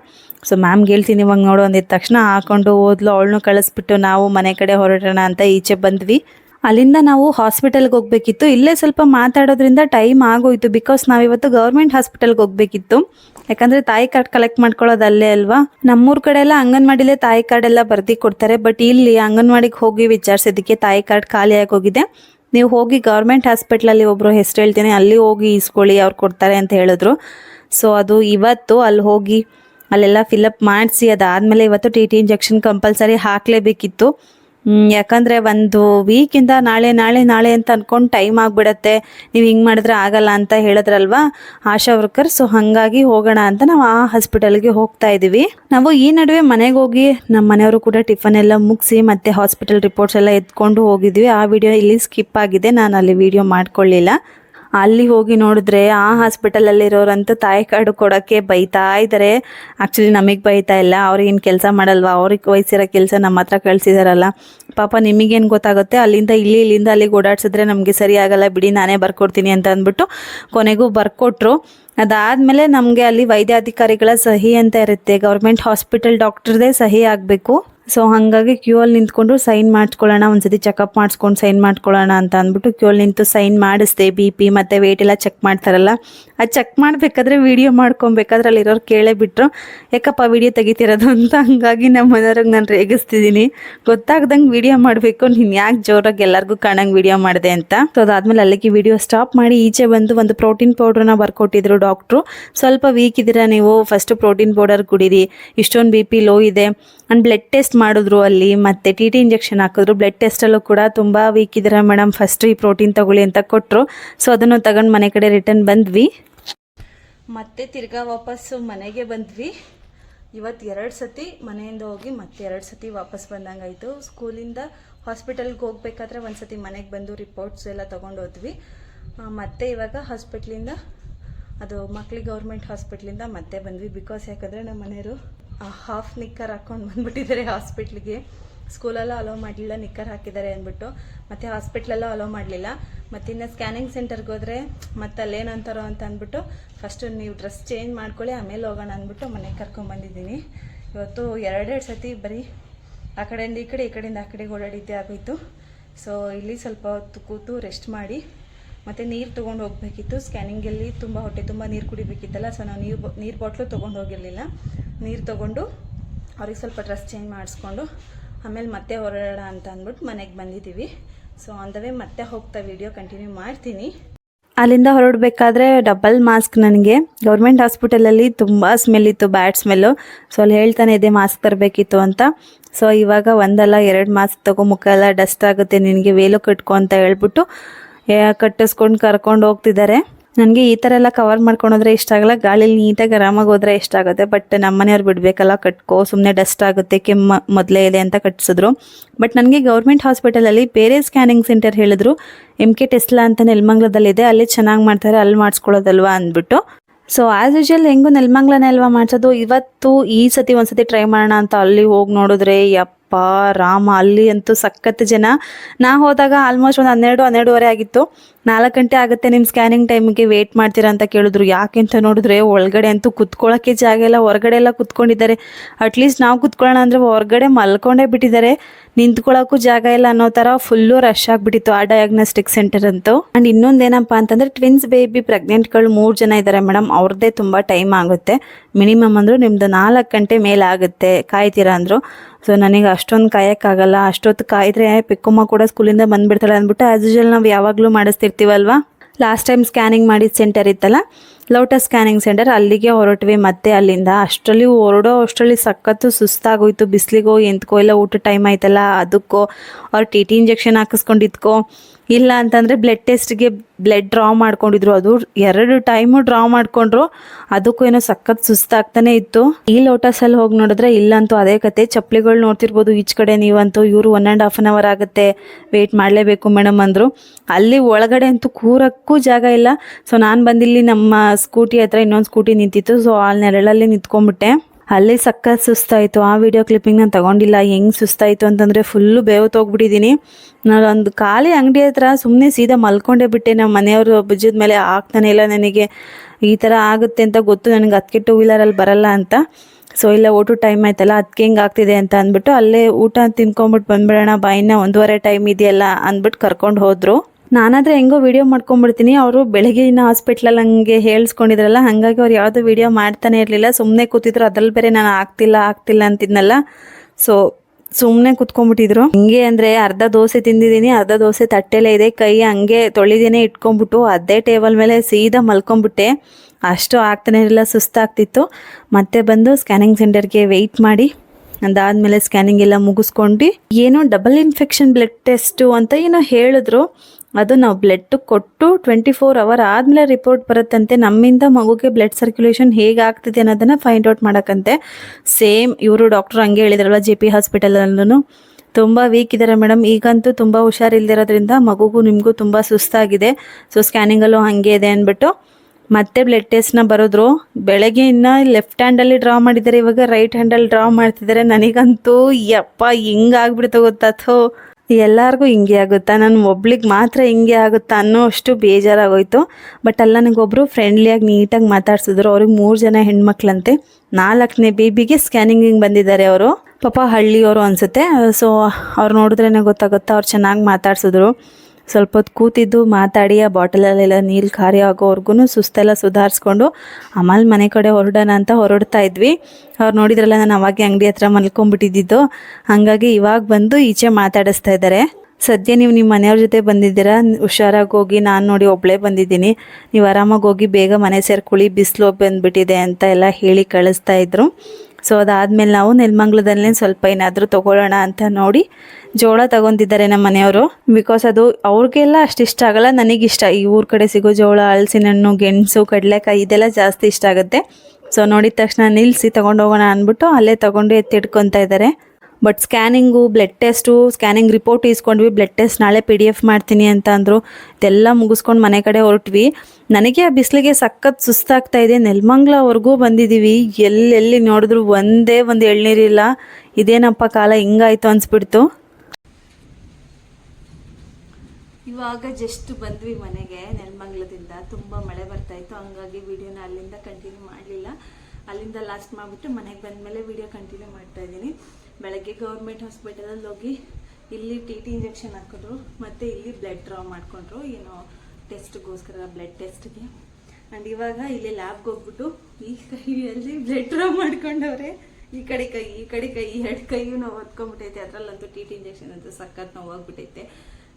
ಸೊ ಮ್ಯಾಮ್ಗೆ ಹೇಳ್ತೀನಿ ಇವಾಗ ನೋಡು ಅಂದಿದ ತಕ್ಷಣ ಹಾಕೊಂಡು ಹೋದ್ಲು. ಅವಳನ್ನು ಕಳಿಸ್ಬಿಟ್ಟು ನಾವು ಮನೆ ಕಡೆ ಹೊರಡೋಣ ಅಂತ ಈಚೆ ಬಂದ್ವಿ. ಅಲ್ಲಿಂದ ನಾವು ಹಾಸ್ಪಿಟಲ್ಗೆ ಹೋಗ್ಬೇಕಿತ್ತು. ಇಲ್ಲೇ ಸ್ವಲ್ಪ ಮಾತಾಡೋದ್ರಿಂದ ಟೈಮ್ ಆಗೋಯ್ತು ಬಿಕಾಸ್ ನಾವಿವತ್ತು ಗೌರ್ಮೆಂಟ್ ಹಾಸ್ಪಿಟಲ್ಗೆ ಹೋಗ್ಬೇಕಿತ್ತು. ಯಾಕಂದ್ರೆ ತಾಯಿ ಕಾರ್ಡ್ ಕಲೆಕ್ಟ್ ಮಾಡ್ಕೊಳ್ಳೋದು ಅಲ್ಲೇ ಅಲ್ವಾ? ನಮ್ಮೂರ್ ಕಡೆ ಎಲ್ಲ ಅಂಗನವಾಡಿಲೇ ತಾಯಿ ಕಾರ್ಡ್ ಎಲ್ಲ ಬರ್ದಿ ಕೊಡ್ತಾರೆ. ಬಟ್ ಇಲ್ಲಿ ಅಂಗನವಾಡಿಗೆ ಹೋಗಿ ವಿಚಾರಿಸೋದಕ್ಕೆ ತಾಯಿ ಕಾರ್ಡ್ ಖಾಲಿಯಾಗಿ ಹೋಗಿದೆ. ನೀವು ಹೋಗಿ ಗೌರ್ಮೆಂಟ್ ಹಾಸ್ಪಿಟ್ಲಲ್ಲಿ ಒಬ್ರು ಹೆಸರು ಹೇಳ್ತೀನಿ. ಅಲ್ಲಿ ಹೋಗಿ ಇಸ್ಕೊಳ್ಳಿ ಅವ್ರು ಕೊಡ್ತಾರೆ ಅಂತ ಹೇಳಿದ್ರು. ಸೊ ಅದು ಇವತ್ತು ಅಲ್ಲಿ ಹೋಗಿ ಅಲ್ಲೆಲ್ಲ ಫಿಲಪ್ ಮಾಡಿಸಿ ಅದಾದಮೇಲೆ ಇವತ್ತು ಟಿ ಟಿ ಇಂಜೆಕ್ಷನ್ ಕಂಪಲ್ಸರಿ ಹಾಕಲೇಬೇಕಿತ್ತು. ಯಾಕಂದರೆ ಒಂದು ವೀಕಿಂದ ನಾಳೆ ನಾಳೆ ನಾಳೆ ಅಂತ ಅಂದ್ಕೊಂಡು ಟೈಮ್ ಆಗಿಬಿಡತ್ತೆ. ನೀವು ಹಿಂಗೆ ಮಾಡಿದ್ರೆ ಆಗಲ್ಲ ಅಂತ ಹೇಳಿದ್ರಲ್ವಾ? ಆಶಾ ವರ್ಕರ್ ಸೊ ಹಾಗಾಗಿ ಹೋಗೋಣ ಅಂತ ನಾವು ಆ ಹಾಸ್ಪಿಟಲ್ಗೆ ಹೋಗ್ತಾ ಇದ್ದೀವಿ ನಾವು ಈ ನಡುವೆ ಮನೆಗೆ ಹೋಗಿ ನಮ್ಮ ಮನೆಯವರು ಕೂಡ ಟಿಫನ್ ಎಲ್ಲ ಮುಗಿಸಿ ಮತ್ತೆ ಹಾಸ್ಪಿಟಲ್ ರಿಪೋರ್ಟ್ಸ್ ಎಲ್ಲ ಎತ್ಕೊಂಡು ಹೋಗಿದ್ವಿ. ಆ ವಿಡಿಯೋ ಇಲ್ಲಿ ಸ್ಕಿಪ್ ಆಗಿದೆ. ನಾನು ಅಲ್ಲಿ ವಿಡಿಯೋ ಮಾಡ್ಕೊಳ್ಳಿಲ್ಲ. ಅಲ್ಲಿ ಹೋಗಿ ನೋಡಿದ್ರೆ ಆ ಹಾಸ್ಪಿಟಲಲ್ಲಿರೋರಂತೂ ತಾಯಿ ಕಾರ್ಡು ಕೊಡೋಕ್ಕೆ ಬೈತಾ ಇದ್ದಾರೆ ಆ್ಯಕ್ಚುಲಿ ನಮಗೆ ಬೈತಾ ಇಲ್ಲ. ಅವ್ರಿಗೇನು ಕೆಲಸ ಮಾಡಲ್ವಾ? ಅವ್ರಿಗೆ ವಹಿಸಿರೋ ಕೆಲಸ ನಮ್ಮ ಹತ್ರ ಕಳಿಸಿದಾರಲ್ಲ. ಪಾಪ ನಿಮಗೇನು ಗೊತ್ತಾಗುತ್ತೆ? ಅಲ್ಲಿಂದ ಇಲ್ಲಿ, ಇಲ್ಲಿಂದ ಅಲ್ಲಿಗೆ ಓಡಾಡ್ಸಿದ್ರೆ ನಮಗೆ ಸರಿಯಾಗಲ್ಲ ಬಿಡಿ, ನಾನೇ ಬರ್ಕೊಡ್ತೀನಿ ಅಂತ ಅಂದ್ಬಿಟ್ಟು ಕೊನೆಗೂ ಬರ್ಕೊಟ್ರು. ಅದಾದಮೇಲೆ ನಮಗೆ ಅಲ್ಲಿ ವೈದ್ಯಾಧಿಕಾರಿಗಳ ಸಹಿ ಅಂತ ಇರುತ್ತೆ. ಗೌರ್ಮೆಂಟ್ ಹಾಸ್ಪಿಟಲ್ ಡಾಕ್ಟ್ರದೇ ಸಹಿ ಆಗಬೇಕು. ಸೊ ಹಾಗಾಗಿ ಕ್ಯೂ ಅಲ್ಲಿ ನಿಂತ್ಕೊಂಡು ಸೈನ್ ಮಾಡಿಸ್ಕೊಳ್ಳೋಣ, ಒಂದ್ಸತಿ ಚೆಕಪ್ ಮಾಡಿಸ್ಕೊಂಡು ಸೈನ್ ಮಾಡ್ಕೊಳ್ಳೋಣ ಅಂತ ಅಂದ್ಬಿಟ್ಟು ಕ್ಯೂ ಅಲ್ಲಿ ನಿಂತು ಸೈನ್ ಮಾಡಿಸ್ದೆ ಬಿ ಪಿ ಮತ್ತು ವೇಟ್ ಎಲ್ಲ ಚೆಕ್ ಮಾಡ್ತಾರಲ್ಲ. ಅದು ಚೆಕ್ ಮಾಡಬೇಕಾದ್ರೆ ವಿಡಿಯೋ ಮಾಡ್ಕೊಬೇಕಾದ್ರೆ ಅಲ್ಲಿರೋರು ಕೇಳೇ ಬಿಟ್ರು. ಯಾಕಪ್ಪ ವಿಡಿಯೋ ತೆಗಿತಿರೋದು? ಅಂತ ಹಂಗಾಗಿ ನಮ್ಮ ಮನೆಯವ್ರಿಗೆ ನಾನು ರೇಗಿಸ್ತಿದ್ದೀನಿ. ಗೊತ್ತಾಗ್ದಂಗೆ ವಿಡಿಯೋ ಮಾಡಬೇಕು. ನೀನು ಯಾಕೆ ಜೋರಾಗಿ ಎಲ್ಲರಿಗೂ ಕಾಣಂಗೆ ವಿಡಿಯೋ ಮಾಡಿದೆ ಅಂತ. ಸೊ ಅದಾದ್ಮೇಲೆ ಅಲ್ಲಿಗೆ ವಿಡಿಯೋ ಸ್ಟಾಪ್ ಮಾಡಿ ಈಚೆ ಬಂದು ಒಂದು ಪ್ರೋಟೀನ್ ಪೌಡ್ರನ್ನ ಬರ್ಕೊಟ್ಟಿದ್ರು ಡಾಕ್ಟ್ರು ಸ್ವಲ್ಪ ವೀಕ್ ಇದ್ದೀರಾ ನೀವು? ಫಸ್ಟ್ ಪ್ರೋಟೀನ್ ಪೌಡರ್ ಕುಡೀರಿ. ಇಷ್ಟೊಂದು ಬಿ ಪಿ ಲೋ ಇದೆ. ಅಂಡ್ ಬ್ಲಡ್ ಟೆಸ್ಟ್ ಮಾಡಿದ್ರು ಅಲ್ಲಿ, ಮತ್ತೆ ಟಿ ಟಿ ಇಂಜೆಕ್ಷನ್ ಹಾಕಿದ್ರು. ಬ್ಲಡ್ ಟೆಸ್ಟಲ್ಲೂ ಕೂಡ ತುಂಬ ವೀಕ್ ಇದ್ದಾರೆ ಮೇಡಮ್ ಫಸ್ಟ್ ಈ ಪ್ರೋಟೀನ್ ತಗೊಳ್ಳಿ ಅಂತ ಕೊಟ್ಟರು ಸೊ ಅದನ್ನು ತಗೊಂಡು ಮನೆ ಕಡೆ ರಿಟರ್ನ್ ಬಂದ್ವಿ. ಮತ್ತೆ ತಿರ್ಗಾ ವಾಪಸ್ಸು ಮನೆಗೆ ಬಂದ್ವಿ. ಇವತ್ತು ಎರಡು ಸತಿ ಮನೆಯಿಂದ ಹೋಗಿ ಮತ್ತೆ ಎರಡು ಸತಿ ವಾಪಸ್ ಬಂದಂಗಾಯಿತು. ಸ್ಕೂಲಿಂದ ಹಾಸ್ಪಿಟಲ್ಗೆ ಹೋಗ್ಬೇಕಾದ್ರೆ ಒಂದು ಸತಿ ಮನೆಗೆ ಬಂದು ರಿಪೋರ್ಟ್ಸ್ ಎಲ್ಲ ತೊಗೊಂಡು ಹೋದ್ವಿ. ಮತ್ತೆ ಇವಾಗ ಹಾಸ್ಪಿಟ್ಲಿಂದ ಅದು ಮಕ್ಳಿಗೆ ಗೌರ್ಮೆಂಟ್ ಹಾಸ್ಪಿಟ್ಲಿಂದ ಮತ್ತೆ ಬಂದ್ವಿ. ಬಿಕಾಸ್ ಯಾಕಂದರೆ ನಮ್ಮ ಮನೆಯವರು ಹಾಫ್ ನಿಕ್ಕರ್ ಹಾಕೊಂಡು ಬಂದ್ಬಿಟ್ಟಿದ್ದಾರೆ ಹಾಸ್ಪಿಟ್ಲಿಗೆ ಸ್ಕೂಲೆಲ್ಲ ಅಲೋ ಮಾಡಲಿಲ್ಲ ನಿಕ್ಕರ್ ಹಾಕಿದ್ದಾರೆ ಅಂದ್ಬಿಟ್ಟು. ಮತ್ತು ಹಾಸ್ಪಿಟ್ಲೆಲ್ಲ ಅಲೋ ಮಾಡಲಿಲ್ಲ. ಮತ್ತು ಇನ್ನು ಸ್ಕ್ಯಾನಿಂಗ್ ಸೆಂಟರ್ಗೆ ಹೋದ್ರೆ ಮತ್ತೆ ಅಲ್ಲೇನಂತಾರೋ ಅಂತ ಅಂದ್ಬಿಟ್ಟು ಫಸ್ಟು ನೀವು ಡ್ರೆಸ್ ಚೇಂಜ್ ಮಾಡ್ಕೊಳ್ಳಿ, ಆಮೇಲೆ ಹೋಗೋಣ ಅಂದ್ಬಿಟ್ಟು ಮನೆಗೆ ಕರ್ಕೊಂಬಂದಿದ್ದೀನಿ ಇವತ್ತು ಎರಡೆರಡು ಸತಿ ಬರೀ ಆ ಕಡೆಯಿಂದ ಈ ಕಡೆ, ಈ ಕಡೆಯಿಂದ ಆ ಕಡೆಗೆ ಓಡಾಡಿದ್ದೆ ಆಗೋಯ್ತು. ಸೊ ಇಲ್ಲಿ ಸ್ವಲ್ಪ ಹೊತ್ತು ಕೂತು ರೆಸ್ಟ್ ಮಾಡಿ, ಮತ್ತು ನೀರು ತೊಗೊಂಡು ಹೋಗಬೇಕಿತ್ತು. ಸ್ಕ್ಯಾನಿಂಗಲ್ಲಿ ತುಂಬ ಹೊಟ್ಟೆ ತುಂಬ ನೀರು ಕುಡಿಬೇಕಿತ್ತಲ್ಲ ಸೊ ನಾವು ನೀರು ನೀರು ಬಾಟ್ಲು ತೊಗೊಂಡು ಹೋಗಿರಲಿಲ್ಲ. ನೀರು ತೊಗೊಂಡು ಅವ್ರಿಗೆ ಸ್ವಲ್ಪ ಡ್ರೆಸ್ ಚೇಂಜ್ ಮಾಡಿಸ್ಕೊಂಡು, ಆಮೇಲೆ ಮತ್ತೆ ಹೊರಡೋಣ ಅಂತ ಅಂದ್ಬಿಟ್ಟು ಮನೆಗೆ ಬಂದಿದ್ದೀವಿ ಸೊ ಆನ್ ದ ವೇ ಮತ್ತೆ ಹೋಗ್ತಾ ವಿಡಿಯೋ ಕಂಟಿನ್ಯೂ ಮಾಡ್ತೀನಿ. ಅಲ್ಲಿಂದ ಹೊರಡಬೇಕಾದ್ರೆ ಡಬಲ್ ಮಾಸ್ಕ್ ನನಗೆ. ಗೌರ್ಮೆಂಟ್ ಹಾಸ್ಪಿಟಲಲ್ಲಿ ತುಂಬ ಸ್ಮೆಲ್ ಇತ್ತು ಬ್ಯಾಡ್ ಸ್ಮೆಲ್ಲು ಸೊ ಅಲ್ಲಿ ಹೇಳ್ತಾನೆ ಇದೆ ಮಾಸ್ಕ್ ತರಬೇಕಿತ್ತು ಅಂತ. ಸೊ ಇವಾಗ ಒಂದಲ್ಲ ಎರಡು ಮಾಸ್ಕ್ ತಗೋ, ಮುಖ ಎಲ್ಲ ಡಸ್ಟ್ ಆಗುತ್ತೆ, ನಿನಗೆ ವೇಲು ಕಟ್ಕೊ ಅಂತ ಹೇಳ್ಬಿಟ್ಟು ಕಟ್ಟಿಸ್ಕೊಂಡು ಕರ್ಕೊಂಡು ಹೋಗ್ತಿದ್ದಾರೆ. ನನಗೆ ಈ ಥರ ಎಲ್ಲ ಕವರ್ ಮಾಡ್ಕೊಂಡೋದ್ರೆ ಇಷ್ಟ ಆಗಲ್ಲ. ಗಾಳಿಲಿ ನೀಟಾಗಿ ಆರಾಮಾಗಿ ಹೋದ್ರೆ ಇಷ್ಟ ಆಗುತ್ತೆ. ಬಟ್ ನಮ್ಮ ಮನೆಯವ್ರು ಬಿಡಬೇಕಲ್ಲ, ಕಟ್ಕೋ ಸುಮ್ಮನೆ ಡಸ್ಟ್ ಆಗುತ್ತೆ, ಕೆಮ್ಮ ಮೊದಲೇ ಇದೆ ಅಂತ ಕಟ್ಸಿದ್ರು. ಬಟ್ ನನಗೆ ಗೌರ್ಮೆಂಟ್ ಹಾಸ್ಪಿಟಲಲ್ಲಿ ಬೇರೆ ಸ್ಕ್ಯಾನಿಂಗ್ ಸೆಂಟರ್ ಹೇಳಿದ್ರು ಎಂ ಕೆ ಟೆಸ್ಲಾ ಅಂತ ನೆಲಮಂಗ್ಲದಲ್ಲಿದೆ ಅಲ್ಲಿ ಚೆನ್ನಾಗಿ ಮಾಡ್ತಾರೆ, ಅಲ್ಲಿ ಮಾಡಿಸ್ಕೊಳ್ಳೋದಲ್ವಾ ಅಂದ್ಬಿಟ್ಟು. ಸೊ ಆ್ಯಸ್ ಯೂಶಲ್ ಹೆಂಗು ನೆಲಮಂಗ್ಲನೇ ಅಲ್ವಾ ಮಾಡಿಸೋದು? ಇವತ್ತು ಈ ಸತಿ ಒಂದ್ಸತಿ ಟ್ರೈ ಮಾಡೋಣ ಅಂತ ಅಲ್ಲಿ ಹೋಗಿ ನೋಡಿದ್ರೆ, ಯಪ್ಪ. ರಾಮ, ಅಲ್ಲಿ ಅಂತೂ ಸಖತ್ ಜನ. ನಾ ಹೋದಾಗ ಆಲ್ಮೋಸ್ಟ್ ಒಂದು ಹನ್ನೆರಡು, ಹನ್ನೆರಡುವರೆ ಆಗಿತ್ತು. ನಾಲ್ಕು ಗಂಟೆ ಆಗುತ್ತೆ ನಿಮ್ಮ ಸ್ಕ್ಯಾನಿಂಗ್ ಟೈಮಿಗೆ ವೇಟ್ ಮಾಡ್ತೀರಾ ಅಂತ ಕೇಳಿದ್ರು. ಯಾಕೆ ಅಂತ ನೋಡಿದ್ರೆ ಒಳಗಡೆ ಅಂತೂ ಕುತ್ಕೊಳ್ಳೋಕ್ಕೆ ಜಾಗ ಇಲ್ಲ, ಹೊರಗಡೆ ಎಲ್ಲ ಕುತ್ಕೊಂಡಿದ್ದಾರೆ. ಅಟ್ಲೀಸ್ಟ್ ನಾವು ಕುತ್ಕೊಳ್ಳೋಣ ಅಂದರೆ ಹೊರಗಡೆ ಮಲ್ಕೊಂಡೇ ಬಿಟ್ಟಿದ್ದಾರೆ. ನಿಂತ್ಕೊಳ್ಳೋಕ್ಕೂ ಜಾಗ ಇಲ್ಲ ಅನ್ನೋ ಥರ ಫುಲ್ಲು ರಶ್ ಆಗಿಬಿಟ್ಟಿತ್ತು ಆ ಡಯಾಗ್ನೋಸ್ಟಿಕ್ ಸೆಂಟರ್ ಅಂತೂ. ಆ್ಯಂಡ್ ಇನ್ನೊಂದೇನಪ್ಪ ಅಂತಂದರೆ ಟ್ವಿನ್ಸ್ ಬೇಬಿ ಪ್ರೆಗ್ನೆಂಟ್ಗಳು ಮೂರು ಜನ ಇದ್ದಾರೆ ಮೇಡಮ್ ಅವ್ರದ್ದೇ ತುಂಬ ಟೈಮ್ ಆಗುತ್ತೆ. ಮಿನಿಮಮ್ ಅಂದರು ನಿಮ್ಮದು ನಾಲ್ಕು ಗಂಟೆ ಮೇಲೆ ಆಗುತ್ತೆ ಕಾಯ್ತೀರಾ ಅಂದರು. ಸೊ ನನಗೆ ಅಷ್ಟೊಂದು ಕಾಯೋಕ್ಕಾಗಲ್ಲ. ಅಷ್ಟೊತ್ತು ಕಾಯಿದ್ರೆ ಪಿಕ್ಕಮ್ಮ ಕೂಡ ಸ್ಕೂಲಿಂದ ಬಂದುಬಿಡ್ತಾಳೆ ಅಂದ್ಬಿಟ್ಟು ಆ್ಯಸ್ ಯೂಶಲ್ ನಾವು ಯಾವಾಗಲೂ ಮಾಡಿಸ್ತಿರ್ತೀವಲ್ವಾ? ಲಾಸ್ಟ್ ಟೈಮ್ ಸ್ಕ್ಯಾನಿಂಗ್ ಮಾಡಿದ ಸೆಂಟರ್ ಇತ್ತಲ್ಲ. ಲೋಟಸ್ ಸ್ಕ್ಯಾನಿಂಗ್ ಸೆಂಟರ್ ಅಲ್ಲಿಗೆ ಹೊರಟ್ವಿ. ಮತ್ತೆ ಅಲ್ಲಿಂದ ಅಷ್ಟರಲ್ಲಿ ಹೊರಡೋ ಅಷ್ಟರಲ್ಲಿ ಸಖತ್ತು ಸುಸ್ತಾಗೋಯ್ತು. ಬಿಸಿಲಿಗೋ, ಎಂತ್ಕೋ ಇಲ್ಲ ಊಟ ಟೈಮ್ ಆಯ್ತಲ್ಲ. ಅದಕ್ಕೋ, ಅವ್ರು ಟಿ ಟಿ ಇಂಜೆಕ್ಷನ್ ಹಾಕಿಸ್ಕೊಂಡಿದ್ಕೋ ಇಲ್ಲ ಅಂತಂದರೆ ಬ್ಲಡ್ ಟೆಸ್ಟ್ಗೆ ಬ್ಲಡ್ ಡ್ರಾ ಮಾಡ್ಕೊಂಡಿದ್ರು ಅದು. ಎರಡು ಟೈಮು ಡ್ರಾ ಮಾಡ್ಕೊಂಡ್ರು. ಅದಕ್ಕೂ ಏನೋ ಸಖತ್ ಸುಸ್ತಾಗ್ತಾನೆ ಇತ್ತು. ಈ ಲೋಟಸಲ್ಲಿ ಹೋಗಿ ನೋಡಿದ್ರೆ ಇಲ್ಲಂತೂ ಅದೇ ಕತೆ. ಚಪ್ಪಲಿಗಳು ನೋಡ್ತಿರ್ಬೋದು ಈಚ್ ಕಡೆ ನೀವಂತೂ. ಇವರು one and half an hour ಆಗುತ್ತೆ. ವೆಯ್ಟ್ ಮಾಡಲೇಬೇಕು ಮೇಡಮ್ ಅಂದರು. ಅಲ್ಲಿ ಒಳಗಡೆ ಅಂತೂ ಕೂರಕ್ಕೂ ಜಾಗ ಇಲ್ಲ. ಸೊ ನಾನು ಬಂದಿಲ್ಲಿ ನಮ್ಮ ಸ್ಕೂಟಿ ಹತ್ರ ಇನ್ನೊಂದು ಸ್ಕೂಟಿ ನಿಂತಿತ್ತು. ಸೊ ಅಲ್ಲಿ ನೆರಳಲ್ಲಿ ನಿಂತ್ಕೊಂಡ್ಬಿಟ್ಟೆ. ಅಲ್ಲಿ ಸಕ್ಕತ್ ಸುಸ್ತಾಯಿತು. ಆ ವಿಡಿಯೋ ಕ್ಲಿಪ್ಪಿಂಗ್ ನಾನು ತಗೊಂಡಿಲ್ಲ. ಹೆಂಗ್ ಸುಸ್ತಾಯಿತು ಅಂತಂದರೆ ಫುಲ್ಲು ಬೇವತ್ತೋಗ್ಬಿಟ್ಟಿದ್ದೀನಿ ನಾನು ಒಂದು ಖಾಲಿ ಅಂಗಡಿ ಹತ್ರ ಸುಮ್ಮನೆ ಸೀದಾ ಮಲ್ಕೊಂಡೇ ಬಿಟ್ಟೆ. ನಮ್ಮ ಮನೆಯವರು ಭುಜದ ಮೇಲೆ ಆಗ್ತಾನೆ ಇಲ್ಲ ನನಗೆ. ಈ ಥರ ಆಗುತ್ತೆ ಅಂತ ಗೊತ್ತು. ನನಗೆ ಅದಕ್ಕೆ ಟೂ ವೀಲರಲ್ಲಿ ಬರಲ್ಲ ಅಂತ. ಸೊ ಇಲ್ಲ ಊಟ ಟೈಮ್ ಆಯ್ತಲ್ಲ ಅದಕ್ಕೆ ಹಿಂಗೆ ಆಗ್ತಿದೆ ಅಂತ ಅಂದ್ಬಿಟ್ಟು ಅಲ್ಲೇ ಊಟ ತಿನ್ಕೊಂಬಿಟ್ಟು ಬಂದ್ಬಿಡೋಣ. ಬಾಯಿನ ಒಂದೂವರೆ ಟೈಮ್ ಇದೆಯಲ್ಲ ಅಂದ್ಬಿಟ್ಟು ಕರ್ಕೊಂಡು ಹೋದರು. ನಾನಾದರೆ ಹೆಂಗೋ ವಿಡಿಯೋ ಮಾಡ್ಕೊಂಡ್ಬಿಡ್ತೀನಿ ಅವರು ಬೆಳಗ್ಗೆ ಇನ್ನು ಹಾಸ್ಪಿಟ್ಲಲ್ಲಿ ಹಂಗೆ ಹೇಳಿಸ್ಕೊಂಡಿದ್ರಲ್ಲ, ಹಾಗಾಗಿ ಅವ್ರು ಯಾವುದೋ ವಿಡಿಯೋ ಮಾಡ್ತಾನೆ ಇರಲಿಲ್ಲ. ಸುಮ್ಮನೆ ಕೂತಿದ್ರು, ಅದ್ರಲ್ಲಿ ಬೇರೆ ನಾನು ಆಗ್ತಿಲ್ಲ ಆಗ್ತಿಲ್ಲ ಅಂತಿದ್ನಲ್ಲ. ಸೊ ಸುಮ್ಮನೆ ಕುತ್ಕೊಂಡ್ಬಿಟ್ಟಿದ್ರು. ಹಿಂಗೆ ಅಂದರೆ ಅರ್ಧ ದೋಸೆ ತಿಂದಿದ್ದೀನಿ, ಅರ್ಧ ದೋಸೆ ತಟ್ಟೆಲೇ ಇದೆ. ಕೈ ಹಂಗೆ ತೊಳಿದೇನೆ ಇಟ್ಕೊಂಡ್ಬಿಟ್ಟು ಅದೇ ಟೇಬಲ್ ಮೇಲೆ ಸೀದಾ ಮಲ್ಕೊಂಡ್ಬಿಟ್ಟೆ ಅಷ್ಟು ಆಗ್ತಾನೆ ಇರಲಿಲ್ಲ, ಸುಸ್ತಾಗ್ತಿತ್ತು. ಮತ್ತೆ ಬಂದು ಸ್ಕ್ಯಾನಿಂಗ್ ಸೆಂಟರ್ಗೆ ವೆಯ್ಟ್ ಮಾಡಿ. ಅದಾದಮೇಲೆ ಸ್ಕ್ಯಾನಿಂಗ್ ಎಲ್ಲ ಮುಗಿಸ್ಕೊಂಡು ಏನೋ ಡಬಲ್ ಇನ್ಫೆಕ್ಷನ್ ಬ್ಲಡ್ ಟೆಸ್ಟು ಅಂತ ಏನೋ ಹೇಳಿದ್ರು. ಅದು ನಾವು ಬ್ಲಡ್ ಕೊಟ್ಟು ಟ್ವೆಂಟಿ ಫೋರ್ ಅವರ್ ಆದಮೇಲೆ ರಿಪೋರ್ಟ್ ಬರುತ್ತಂತೆ. ನಮ್ಮಿಂದ ಮಗುಗೆ ಬ್ಲಡ್ ಸರ್ಕ್ಯುಲೇಷನ್ ಹೇಗೆ ಆಗ್ತಿದೆ ಅನ್ನೋದನ್ನು ಫೈಂಡ್ ಔಟ್ ಮಾಡೋಕ್ಕಂತೆ. ಸೇಮ್ ಇವರು ಡಾಕ್ಟರ್ ಹಂಗೆ ಹೇಳಿದ್ರಲ್ಲ ಜೆ ಪಿ ಹಾಸ್ಪಿಟಲಲ್ಲೂ ತುಂಬ ವೀಕ್ ಇದ್ದಾರೆ ಮೇಡಮ್ ಈಗಂತೂ ತುಂಬ ಹುಷಾರಿಲ್ದಿರೋದ್ರಿಂದ ಮಗುಗೂ ನಿಮಗೂ ತುಂಬ ಸುಸ್ತಾಗಿದೆ. ಸೊ ಸ್ಕ್ಯಾನಿಂಗಲ್ಲೂ ಹಾಗೆ ಇದೆ ಅಂದ್ಬಿಟ್ಟು ಮತ್ತೆ ಬ್ಲಡ್ ಟೆಸ್ಟ್ನ ಬರೋದ್ರು. ಬೆಳಗ್ಗೆ ಇನ್ನ ಲೆಫ್ಟ್ ಹ್ಯಾಂಡಲ್ಲಿ ಡ್ರಾ ಮಾಡಿದ್ದಾರೆ, ಇವಾಗ ರೈಟ್ ಹ್ಯಾಂಡಲ್ಲಿ ಡ್ರಾ ಮಾಡ್ತಿದ್ದಾರೆ. ನನಗಂತೂ ಯಪ್ಪ ಹಿಂಗಾಗ್ಬಿಡ್ತು ಗೊತ್ತಾ ಥೋ. ಎಲ್ಲರಿಗೂ ಹಿಂಗೆ ಆಗುತ್ತಾ? ನಾನು ಒಬ್ಳಿಗೆ ಮಾತ್ರ ಹಿಂಗೆ ಆಗುತ್ತಾ ಅನ್ನೋ ಅಷ್ಟು ಬೇಜಾರಾಗೋಯ್ತು. ಬಟ್ ಅಲ್ಲ ನನಗೊಬ್ಬರು ಫ್ರೆಂಡ್ಲಿಯಾಗಿ ನೀಟಾಗಿ ಮಾತಾಡ್ಸಿದ್ರು. ಅವ್ರಿಗೆ ಮೂರು ಜನ ಹೆಣ್ಮಕ್ಳಂತೆ. ನಾಲ್ಕನೇ ಬೇಬಿಗೆ ಸ್ಕ್ಯಾನಿಂಗಿಗೆ ಬಂದಿದ್ದಾರೆ ಅವರು. ಪಾಪ ಹಳ್ಳಿಯವರು ಅನಿಸುತ್ತೆ. ಸೊ ಅವ್ರು ನೋಡಿದ್ರೇ ಗೊತ್ತಾಗುತ್ತಾ? ಅವ್ರು ಚೆನ್ನಾಗಿ ಮಾತಾಡ್ಸಿದ್ರು. ಸ್ವಲ್ಪ ಹೊತ್ತು ಕೂತಿದ್ದು ಮಾತಾಡಿ, ಆ ಬಾಟಲಲ್ಲೆಲ್ಲ ನೀರು ಖಾಲಿ ಆಗೋವರೆಗೂ ಸುಸ್ತೆಲ್ಲ ಸುಧಾರಿಸ್ಕೊಂಡು ಆಮೇಲೆ ಮನೆ ಕಡೆ ಹೊರಡೋಣ ಅಂತ ಹೊರಡ್ತಾ ಇದ್ವಿ. ಅವ್ರು ನೋಡಿದ್ರಲ್ಲ ನಾನು ಅವಾಗೆ ಅಂಗಡಿ ಹತ್ರ ಮಲ್ಕೊಂಡ್ಬಿಟ್ಟಿದ್ದು ಹಾಗಾಗಿ ಇವಾಗ ಬಂದು ಈಚೆ ಮಾತಾಡಿಸ್ತಾ ಇದ್ದಾರೆ. ಸದ್ಯ ನೀವು ನಿಮ್ಮ ಮನೆಯವ್ರ ಜೊತೆ ಬಂದಿದ್ದೀರಾ? ಹುಷಾರಾಗಿ ಹೋಗಿ, ನಾನು ನೋಡಿ ಒಬ್ಬಳೇ ಬಂದಿದ್ದೀನಿ. ನೀವು ಆರಾಮಾಗಿ ಹೋಗಿ ಬೇಗ ಮನೆ ಸೇರ್ಕೊಳ್ಳಿ, ಬಿಸಿಲು ಬಂದುಬಿಟ್ಟಿದೆ ಅಂತ ಎಲ್ಲ ಹೇಳಿ ಕಳಿಸ್ತಾ ಇದ್ರು. ಸೊ ಅದಾದಮೇಲೆ ನಾವು ನೆಲಮಂಗ್ಲದಲ್ಲೇ ಸ್ವಲ್ಪ ಏನಾದರೂ ತೊಗೊಳ್ಳೋಣ ಅಂತ ನೋಡಿ ಜೋಳ ತಗೊಂಡಿದ್ದಾರೆ ನಮ್ಮ ಮನೆಯವರು. ಬಿಕಾಸ್ ಅದು ಅವ್ರಿಗೆಲ್ಲ ಅಷ್ಟು ಇಷ್ಟ ಆಗಲ್ಲ, ನನಗಿಷ್ಟ. ಈ ಊರ ಕಡೆ ಸಿಗೋ ಜೋಳ ಹಲಸಿನ ಹಣ್ಣು ಗೆಣಸು, ಕಡಲೆಕಾಯಿ ಇದೆಲ್ಲ ಜಾಸ್ತಿ ಇಷ್ಟ ಆಗುತ್ತೆ. ಸೊ ನೋಡಿದ ತಕ್ಷಣ ನಿಲ್ಲಿಸಿ ತೊಗೊಂಡೋಗೋಣ ಅಂದ್ಬಿಟ್ಟು ಅಲ್ಲೇ ತೊಗೊಂಡು ಎತ್ತಿಡ್ಕೊತಾ ಇದ್ದಾರೆ. But scanning blood test scanning report ಇಸ್ಕೊಂಡ್ವಿ blood test ನಾಳೆ ಪಿ ಡಿ ಎಫ್ ಮಾಡ್ತೀನಿ ಅಂತ ಅಂದರು. ಇದೆಲ್ಲ ಮುಗಿಸ್ಕೊಂಡು ಮನೆ ಕಡೆ ಹೊರಟ್ವಿ. ನನಗೆ ಆ ಬಿಸಿಲಿಗೆ ಸಖತ್ ಸುಸ್ತಾಗ್ತಾ ಇದೆ. ನೆಲಮಂಗ್ಲವರೆಗೂ ಬಂದಿದ್ದೀವಿ ಎಲ್ಲೆಲ್ಲಿ ನೋಡಿದ್ರು ಒಂದೇ ಒಂದು ಎಳ್ನೀರಿಲ್ಲ. ಇದೇನಪ್ಪ ಕಾಲ, ಹಿಂಗಾಯ್ತು ಅನ್ಸ್ಬಿಡ್ತು. ಇವಾಗ ಜಸ್ಟ್ ಬಂದ್ವಿ ಮನೆಗೆ, ನೆಲ್ಮಂಗ್ಲದಿಂದ. ತುಂಬ ಮಳೆ ಬರ್ತಾ ಇತ್ತು. ಹಂಗಾಗಿ ವಿಡಿಯೋನ ಅಲ್ಲಿಂದ ಕಂಟಿನ್ಯೂ ಮಾಡಲಿಲ್ಲ. ಅಲ್ಲಿಂದ ಲಾಸ್ಟ್ ಮಾಡಿಬಿಟ್ಟು ಮನೆಗೆ ಬಂದಮೇಲೆ ವಿಡಿಯೋ ಕಂಟಿನ್ಯೂ ಮಾಡ್ತಾ ಇದ್ದೀನಿ. ಬೆಳಗ್ಗೆ ಗೌರ್ಮೆಂಟ್ ಹಾಸ್ಪಿಟಲಲ್ಲಿ ಹೋಗಿ ಇಲ್ಲಿ ಟಿ ಟಿ ಇಂಜೆಕ್ಷನ್ ಹಾಕಿದ್ರು. ಮತ್ತು ಇಲ್ಲಿ ಬ್ಲಡ್ ಡ್ರಾ ಮಾಡಿಕೊಂಡ್ರು. ಏನೋ ಟೆಸ್ಟ್ಗೋಸ್ಕರ ಬ್ಲಡ್ ಟೆಸ್ಟ್ಗೆ ಆ್ಯಂಡ್ ಇವಾಗ ಇಲ್ಲಿ ಲ್ಯಾಬ್ಗೆ ಹೋಗ್ಬಿಟ್ಟು ಈ ಕೈಯಲ್ಲಿ ಬ್ಲಡ್ ಡ್ರಾ ಮಾಡ್ಕೊಂಡವ್ರೆ. ಈ ಕಡೆ ಕೈ, ಈ ಕಡೆ ಕೈ ಎರಡು ಕೈಯೂ ನಾವು ಹೊತ್ಕೊಂಡ್ಬಿಟ್ಟೈತೆ ಅದರಲ್ಲಂತೂ ಟಿ ಟಿ ಇಂಜೆಕ್ಷನ್ ಅಂತೂ ಸಖತ್ ನೋವಾಗ್ಬಿಟ್ಟೈತೆ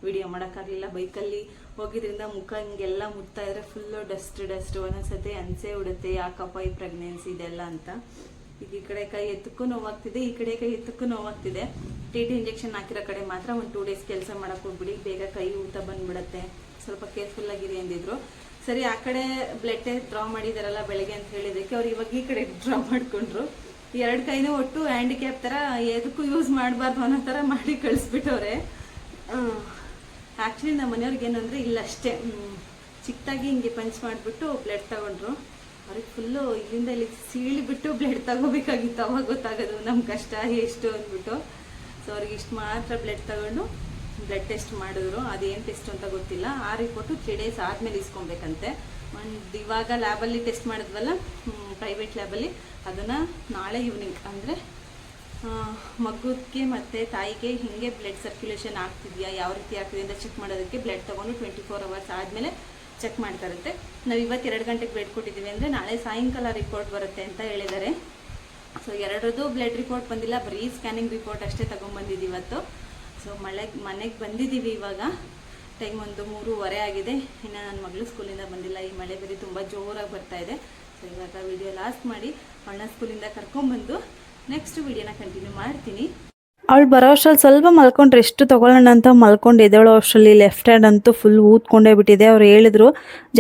ವಿಡಿಯೋ ಮಾಡೋಕ್ಕಾಗಲಿಲ್ಲ. ಬೈಕಲ್ಲಿ ಹೋಗಿದ್ರಿಂದ ಮುಖ ಹಿಂಗೆಲ್ಲ ಮುಟ್ತಾ ಇದ್ರೆ ಫುಲ್ಲು ಡಸ್ಟ್ ಡಸ್ಟ್ ಒಂದೊಂದ್ಸತಿ ಅನಿಸೇ ಉಡುತ್ತೆ, ಯಾಕಪ್ಪ ಈ ಪ್ರೆಗ್ನೆನ್ಸಿ ಇದೆಲ್ಲ ಅಂತ. ಈಗ ಈ ಕಡೆ ಕೈ ಎತ್ತಕ್ಕೂ ನೋವಾಗ್ತಿದೆ, ಈ ಕಡೆ ಕೈ ಎತ್ತಕ್ಕೂ ನೋವಾಗ್ತಿದೆ. ಟಿ ಟಿ ಇಂಜೆಕ್ಷನ್ ಹಾಕಿರೋ ಕಡೆ ಮಾತ್ರ ಒಂದು ಟೂ ಡೇಸ್ ಕೆಲಸ ಮಾಡೋಕ್ಕೆ ಹೋಗ್ಬಿಡಿ. ಬೇಗ ಕೈ ಊತ ಬಂದ್ಬಿಡತ್ತೆ. ಸ್ವಲ್ಪ ಕೇರ್ಫುಲ್ ಆಗಿರಿ ಅಂದಿದ್ರು. ಸರಿ ಆ ಕಡೆ ಬ್ಲಡ್ ಟೆಸ್ಟ್ ಡ್ರಾ ಮಾಡಿದಾರಲ್ಲ ಬೆಳಗ್ಗೆ ಅಂತ ಹೇಳಿದಕ್ಕೆ ಅವ್ರು ಇವಾಗ ಈ ಕಡೆ ಡ್ರಾ ಮಾಡ್ಕೊಂಡ್ರು. ಎರಡು ಕೈನೂ ಒಟ್ಟು ಹ್ಯಾಂಡಿಕ್ಯಾಪ್ ಥರ ಎದಕ್ಕೂ ಯೂಸ್ ಮಾಡಬಾರ್ದು ಅನ್ನೋ ಥರ ಮಾಡಿ ಕಳಿಸ್ಬಿಟ್ಟವ್ರೆ. ಆ್ಯಕ್ಚುಲಿ ನಮ್ಮ ಮನೆಯವ್ರಿಗೆ ಏನು ಅಂದರೆ ಇಲ್ಲಷ್ಟೇ ಚಿಕ್ಕದಾಗಿ ಹಿಂಗೆ ಪಂಚ್ ಮಾಡಿಬಿಟ್ಟು ಬ್ಲಡ್ ತಗೊಂಡ್ರು. ಅವ್ರಿಗೆ ಫುಲ್ಲು ಇಲ್ಲಿಂದ ಇಲ್ಲಿ ಸೀಳಿಬಿಟ್ಟು ಬ್ಲಡ್ ತಗೋಬೇಕಾಗಿತ್ತು. ಅವಾಗ ಗೊತ್ತಾಗೋದು ನಮ್ಮ ಕಷ್ಟ ಎಷ್ಟು ಅಂದ್ಬಿಟ್ಟು. ಸೊ ಅವ್ರಿಗೆ ಇಷ್ಟು ಮಾತ್ರ ಬ್ಲಡ್ ತಗೊಂಡು ಬ್ಲಡ್ ಟೆಸ್ಟ್ ಮಾಡಿದ್ರು, ಅದೇನು ಟೆಸ್ಟ್ ಅಂತ ಗೊತ್ತಿಲ್ಲ. ಆ ರಿಪೋರ್ಟ್ ತ್ರೀ ಡೇಸ್ ಆದಮೇಲೆ ಇಸ್ಕೊಬೇಕಂತೆ. ಒಂದು ಇವಾಗ ಲ್ಯಾಬಲ್ಲಿ ಟೆಸ್ಟ್ ಮಾಡಿದ್ವಲ್ಲ ಪ್ರೈವೇಟ್ ಲ್ಯಾಬಲ್ಲಿ ಅದನ್ನು ನಾಳೆ ಈವ್ನಿಂಗ್ ಅಂದರೆ ಮಗುಗೆ ಮತ್ತು ತಾಯಿಗೆ ಹಿಂಗೆ ಬ್ಲಡ್ ಸರ್ಕ್ಯುಲೇಷನ್ ಆಗ್ತಿದೆಯಾ, ಯಾವ ರೀತಿ ಆಗ್ತಿದೆ ಅಂತ ಚೆಕ್ ಮಾಡೋದಕ್ಕೆ ಬ್ಲಡ್ ತಗೊಂಡು ಟ್ವೆಂಟಿ ಫೋರ್ ಅವರ್ಸ್ ಆದಮೇಲೆ ಚೆಕ್ ಮಾಡ್ತಾರಂತೆ. ನಾವು ಇವತ್ತು ಎರಡು ಗಂಟೆಗೆ ಬ್ಲಡ್ ಕೊಟ್ಟಿದ್ದೀವಿ ಅಂದರೆ ನಾಳೆ ಸಾಯಂಕಾಲ ರಿಪೋರ್ಟ್ ಬರುತ್ತೆ ಅಂತ ಹೇಳಿದ್ದಾರೆ. ಸೊ ಎರಡರದ್ದು ಬ್ಲಡ್ ರಿಪೋರ್ಟ್ ಬಂದಿಲ್ಲ, ಬರೀ ಸ್ಕ್ಯಾನಿಂಗ್ ರಿಪೋರ್ಟ್ ಅಷ್ಟೇ ತೊಗೊಂಬಂದಿದ್ದೀವಿ ಇವತ್ತು. ಸೊ ಮಳೆ ಮನೆಗೆ ಬಂದಿದ್ದೀವಿ ಇವಾಗ. ಟೈಮ್ ಒಂದು ಮೂರುವರೆ ಆಗಿದೆ. ಇನ್ನು ನನ್ನ ಮಗಳು ಸ್ಕೂಲಿಂದ ಬಂದಿಲ್ಲ. ಈ ಮಳೆ ಬರೀ ತುಂಬ ಜೋರಾಗಿ ಬರ್ತಾ ಇದೆ. ಸೊ ಇವಾಗ ವಿಡಿಯೋ ಲಾಸ್ಟ್ ಮಾಡಿ ಅಣ್ಣ ಸ್ಕೂಲಿಂದ ಕರ್ಕೊಂಬಂದು ನೆಕ್ಸ್ಟ್ ವಿಡಿಯೋನ ಕಂಟಿನ್ಯೂ ಮಾಡ್ತೀನಿ. ಅವಳು ಬರೋ ಅಷ್ಟ್ರಲ್ಲಿ ಸ್ವಲ್ಪ ಮಲ್ಕೊಂಡ್ರೆ ಎಷ್ಟು ತೊಗೊಳ್ಳೋಣ ಅಂತ ಮಲ್ಕೊಂಡು ಎದ್ದೇಳೋ ಅಷ್ಟರಲ್ಲಿ ಲೆಫ್ಟ್ ಹ್ಯಾಂಡ್ ಅಂತೂ ಫುಲ್ ಊದ್ಕೊಂಡೇ ಬಿಟ್ಟಿದೆ. ಅವ್ರು ಹೇಳಿದ್ರು,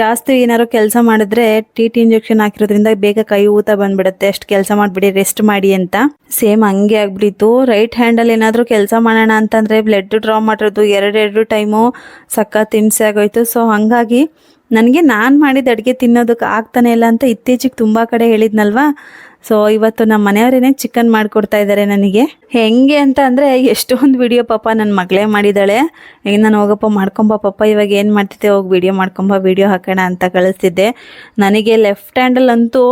ಜಾಸ್ತಿ ಏನಾದ್ರು ಕೆಲಸ ಮಾಡಿದ್ರೆ ಟಿ ಟಿ ಇಂಜೆಕ್ಷನ್ ಹಾಕಿರೋದ್ರಿಂದ ಬೇಗ ಕೈ ಊತ ಬಂದ್ಬಿಡುತ್ತೆ. ಅಷ್ಟು ಕೆಲಸ ಮಾಡಿಬಿಡಿ ರೆಸ್ಟ್ ಮಾಡಿ ಅಂತ. ಸೇಮ್ ಹಂಗೆ ಆಗ್ಬಿಟ್ಟಿತ್ತು. ರೈಟ್ ಹ್ಯಾಂಡಲ್ಲಿ ಏನಾದರೂ ಕೆಲಸ ಮಾಡೋಣ ಅಂತಂದರೆ ಬ್ಲಡ್ ಡ್ರಾ ಮಾಡಿರೋದು ಎರಡೆರಡು ಟೈಮು ಸಖತ್ ಹಿಂಸೆ ಆಗೋಯ್ತು. ಸೊ ಹಂಗಾಗಿ ನನಗೆ ನಾನು ಮಾಡಿದ ಅಡುಗೆ ತಿನ್ನೋದಕ್ಕೆ ಆಗ್ತಾನೆ ಇಲ್ಲ ಅಂತ ಇತ್ತೀಚೆಗೆ ತುಂಬ ಕಡೆ ಹೇಳಿದ್ನಲ್ವಾ? ಸೊ ಇವತ್ತು ನಮ್ಮ ಮನೆಯವರೇನೆ ಚಿಕನ್ ಮಾಡಿಕೊಡ್ತಾ ಇದ್ದಾರೆ ನನಗೆ. ಹೆಂಗೆ ಅಂತ ಅಂದರೆ, ಎಷ್ಟೊಂದು ವಿಡಿಯೋ ಪಾಪ ನನ್ನ ಮಗಳೇ ಮಾಡಿದ್ದಾಳೆ ಈಗ ನಾನು ಹೋಗಪ್ಪ, ಮಾಡ್ಕೊಂಬ ಪಾಪ, ಇವಾಗ ಏನು ಮಾಡ್ತಿದ್ದೆ, ಹೋಗಿ ವಿಡಿಯೋ ಮಾಡ್ಕೊಂಬ ವಿಡಿಯೋ ಹಾಕೋಣ ಅಂತ ಕಳಿಸ್ತಿದ್ದೆ. ನನಗೆ ಲೆಫ್ಟ್ ಹ್ಯಾಂಡಲ್ಲಂತೂ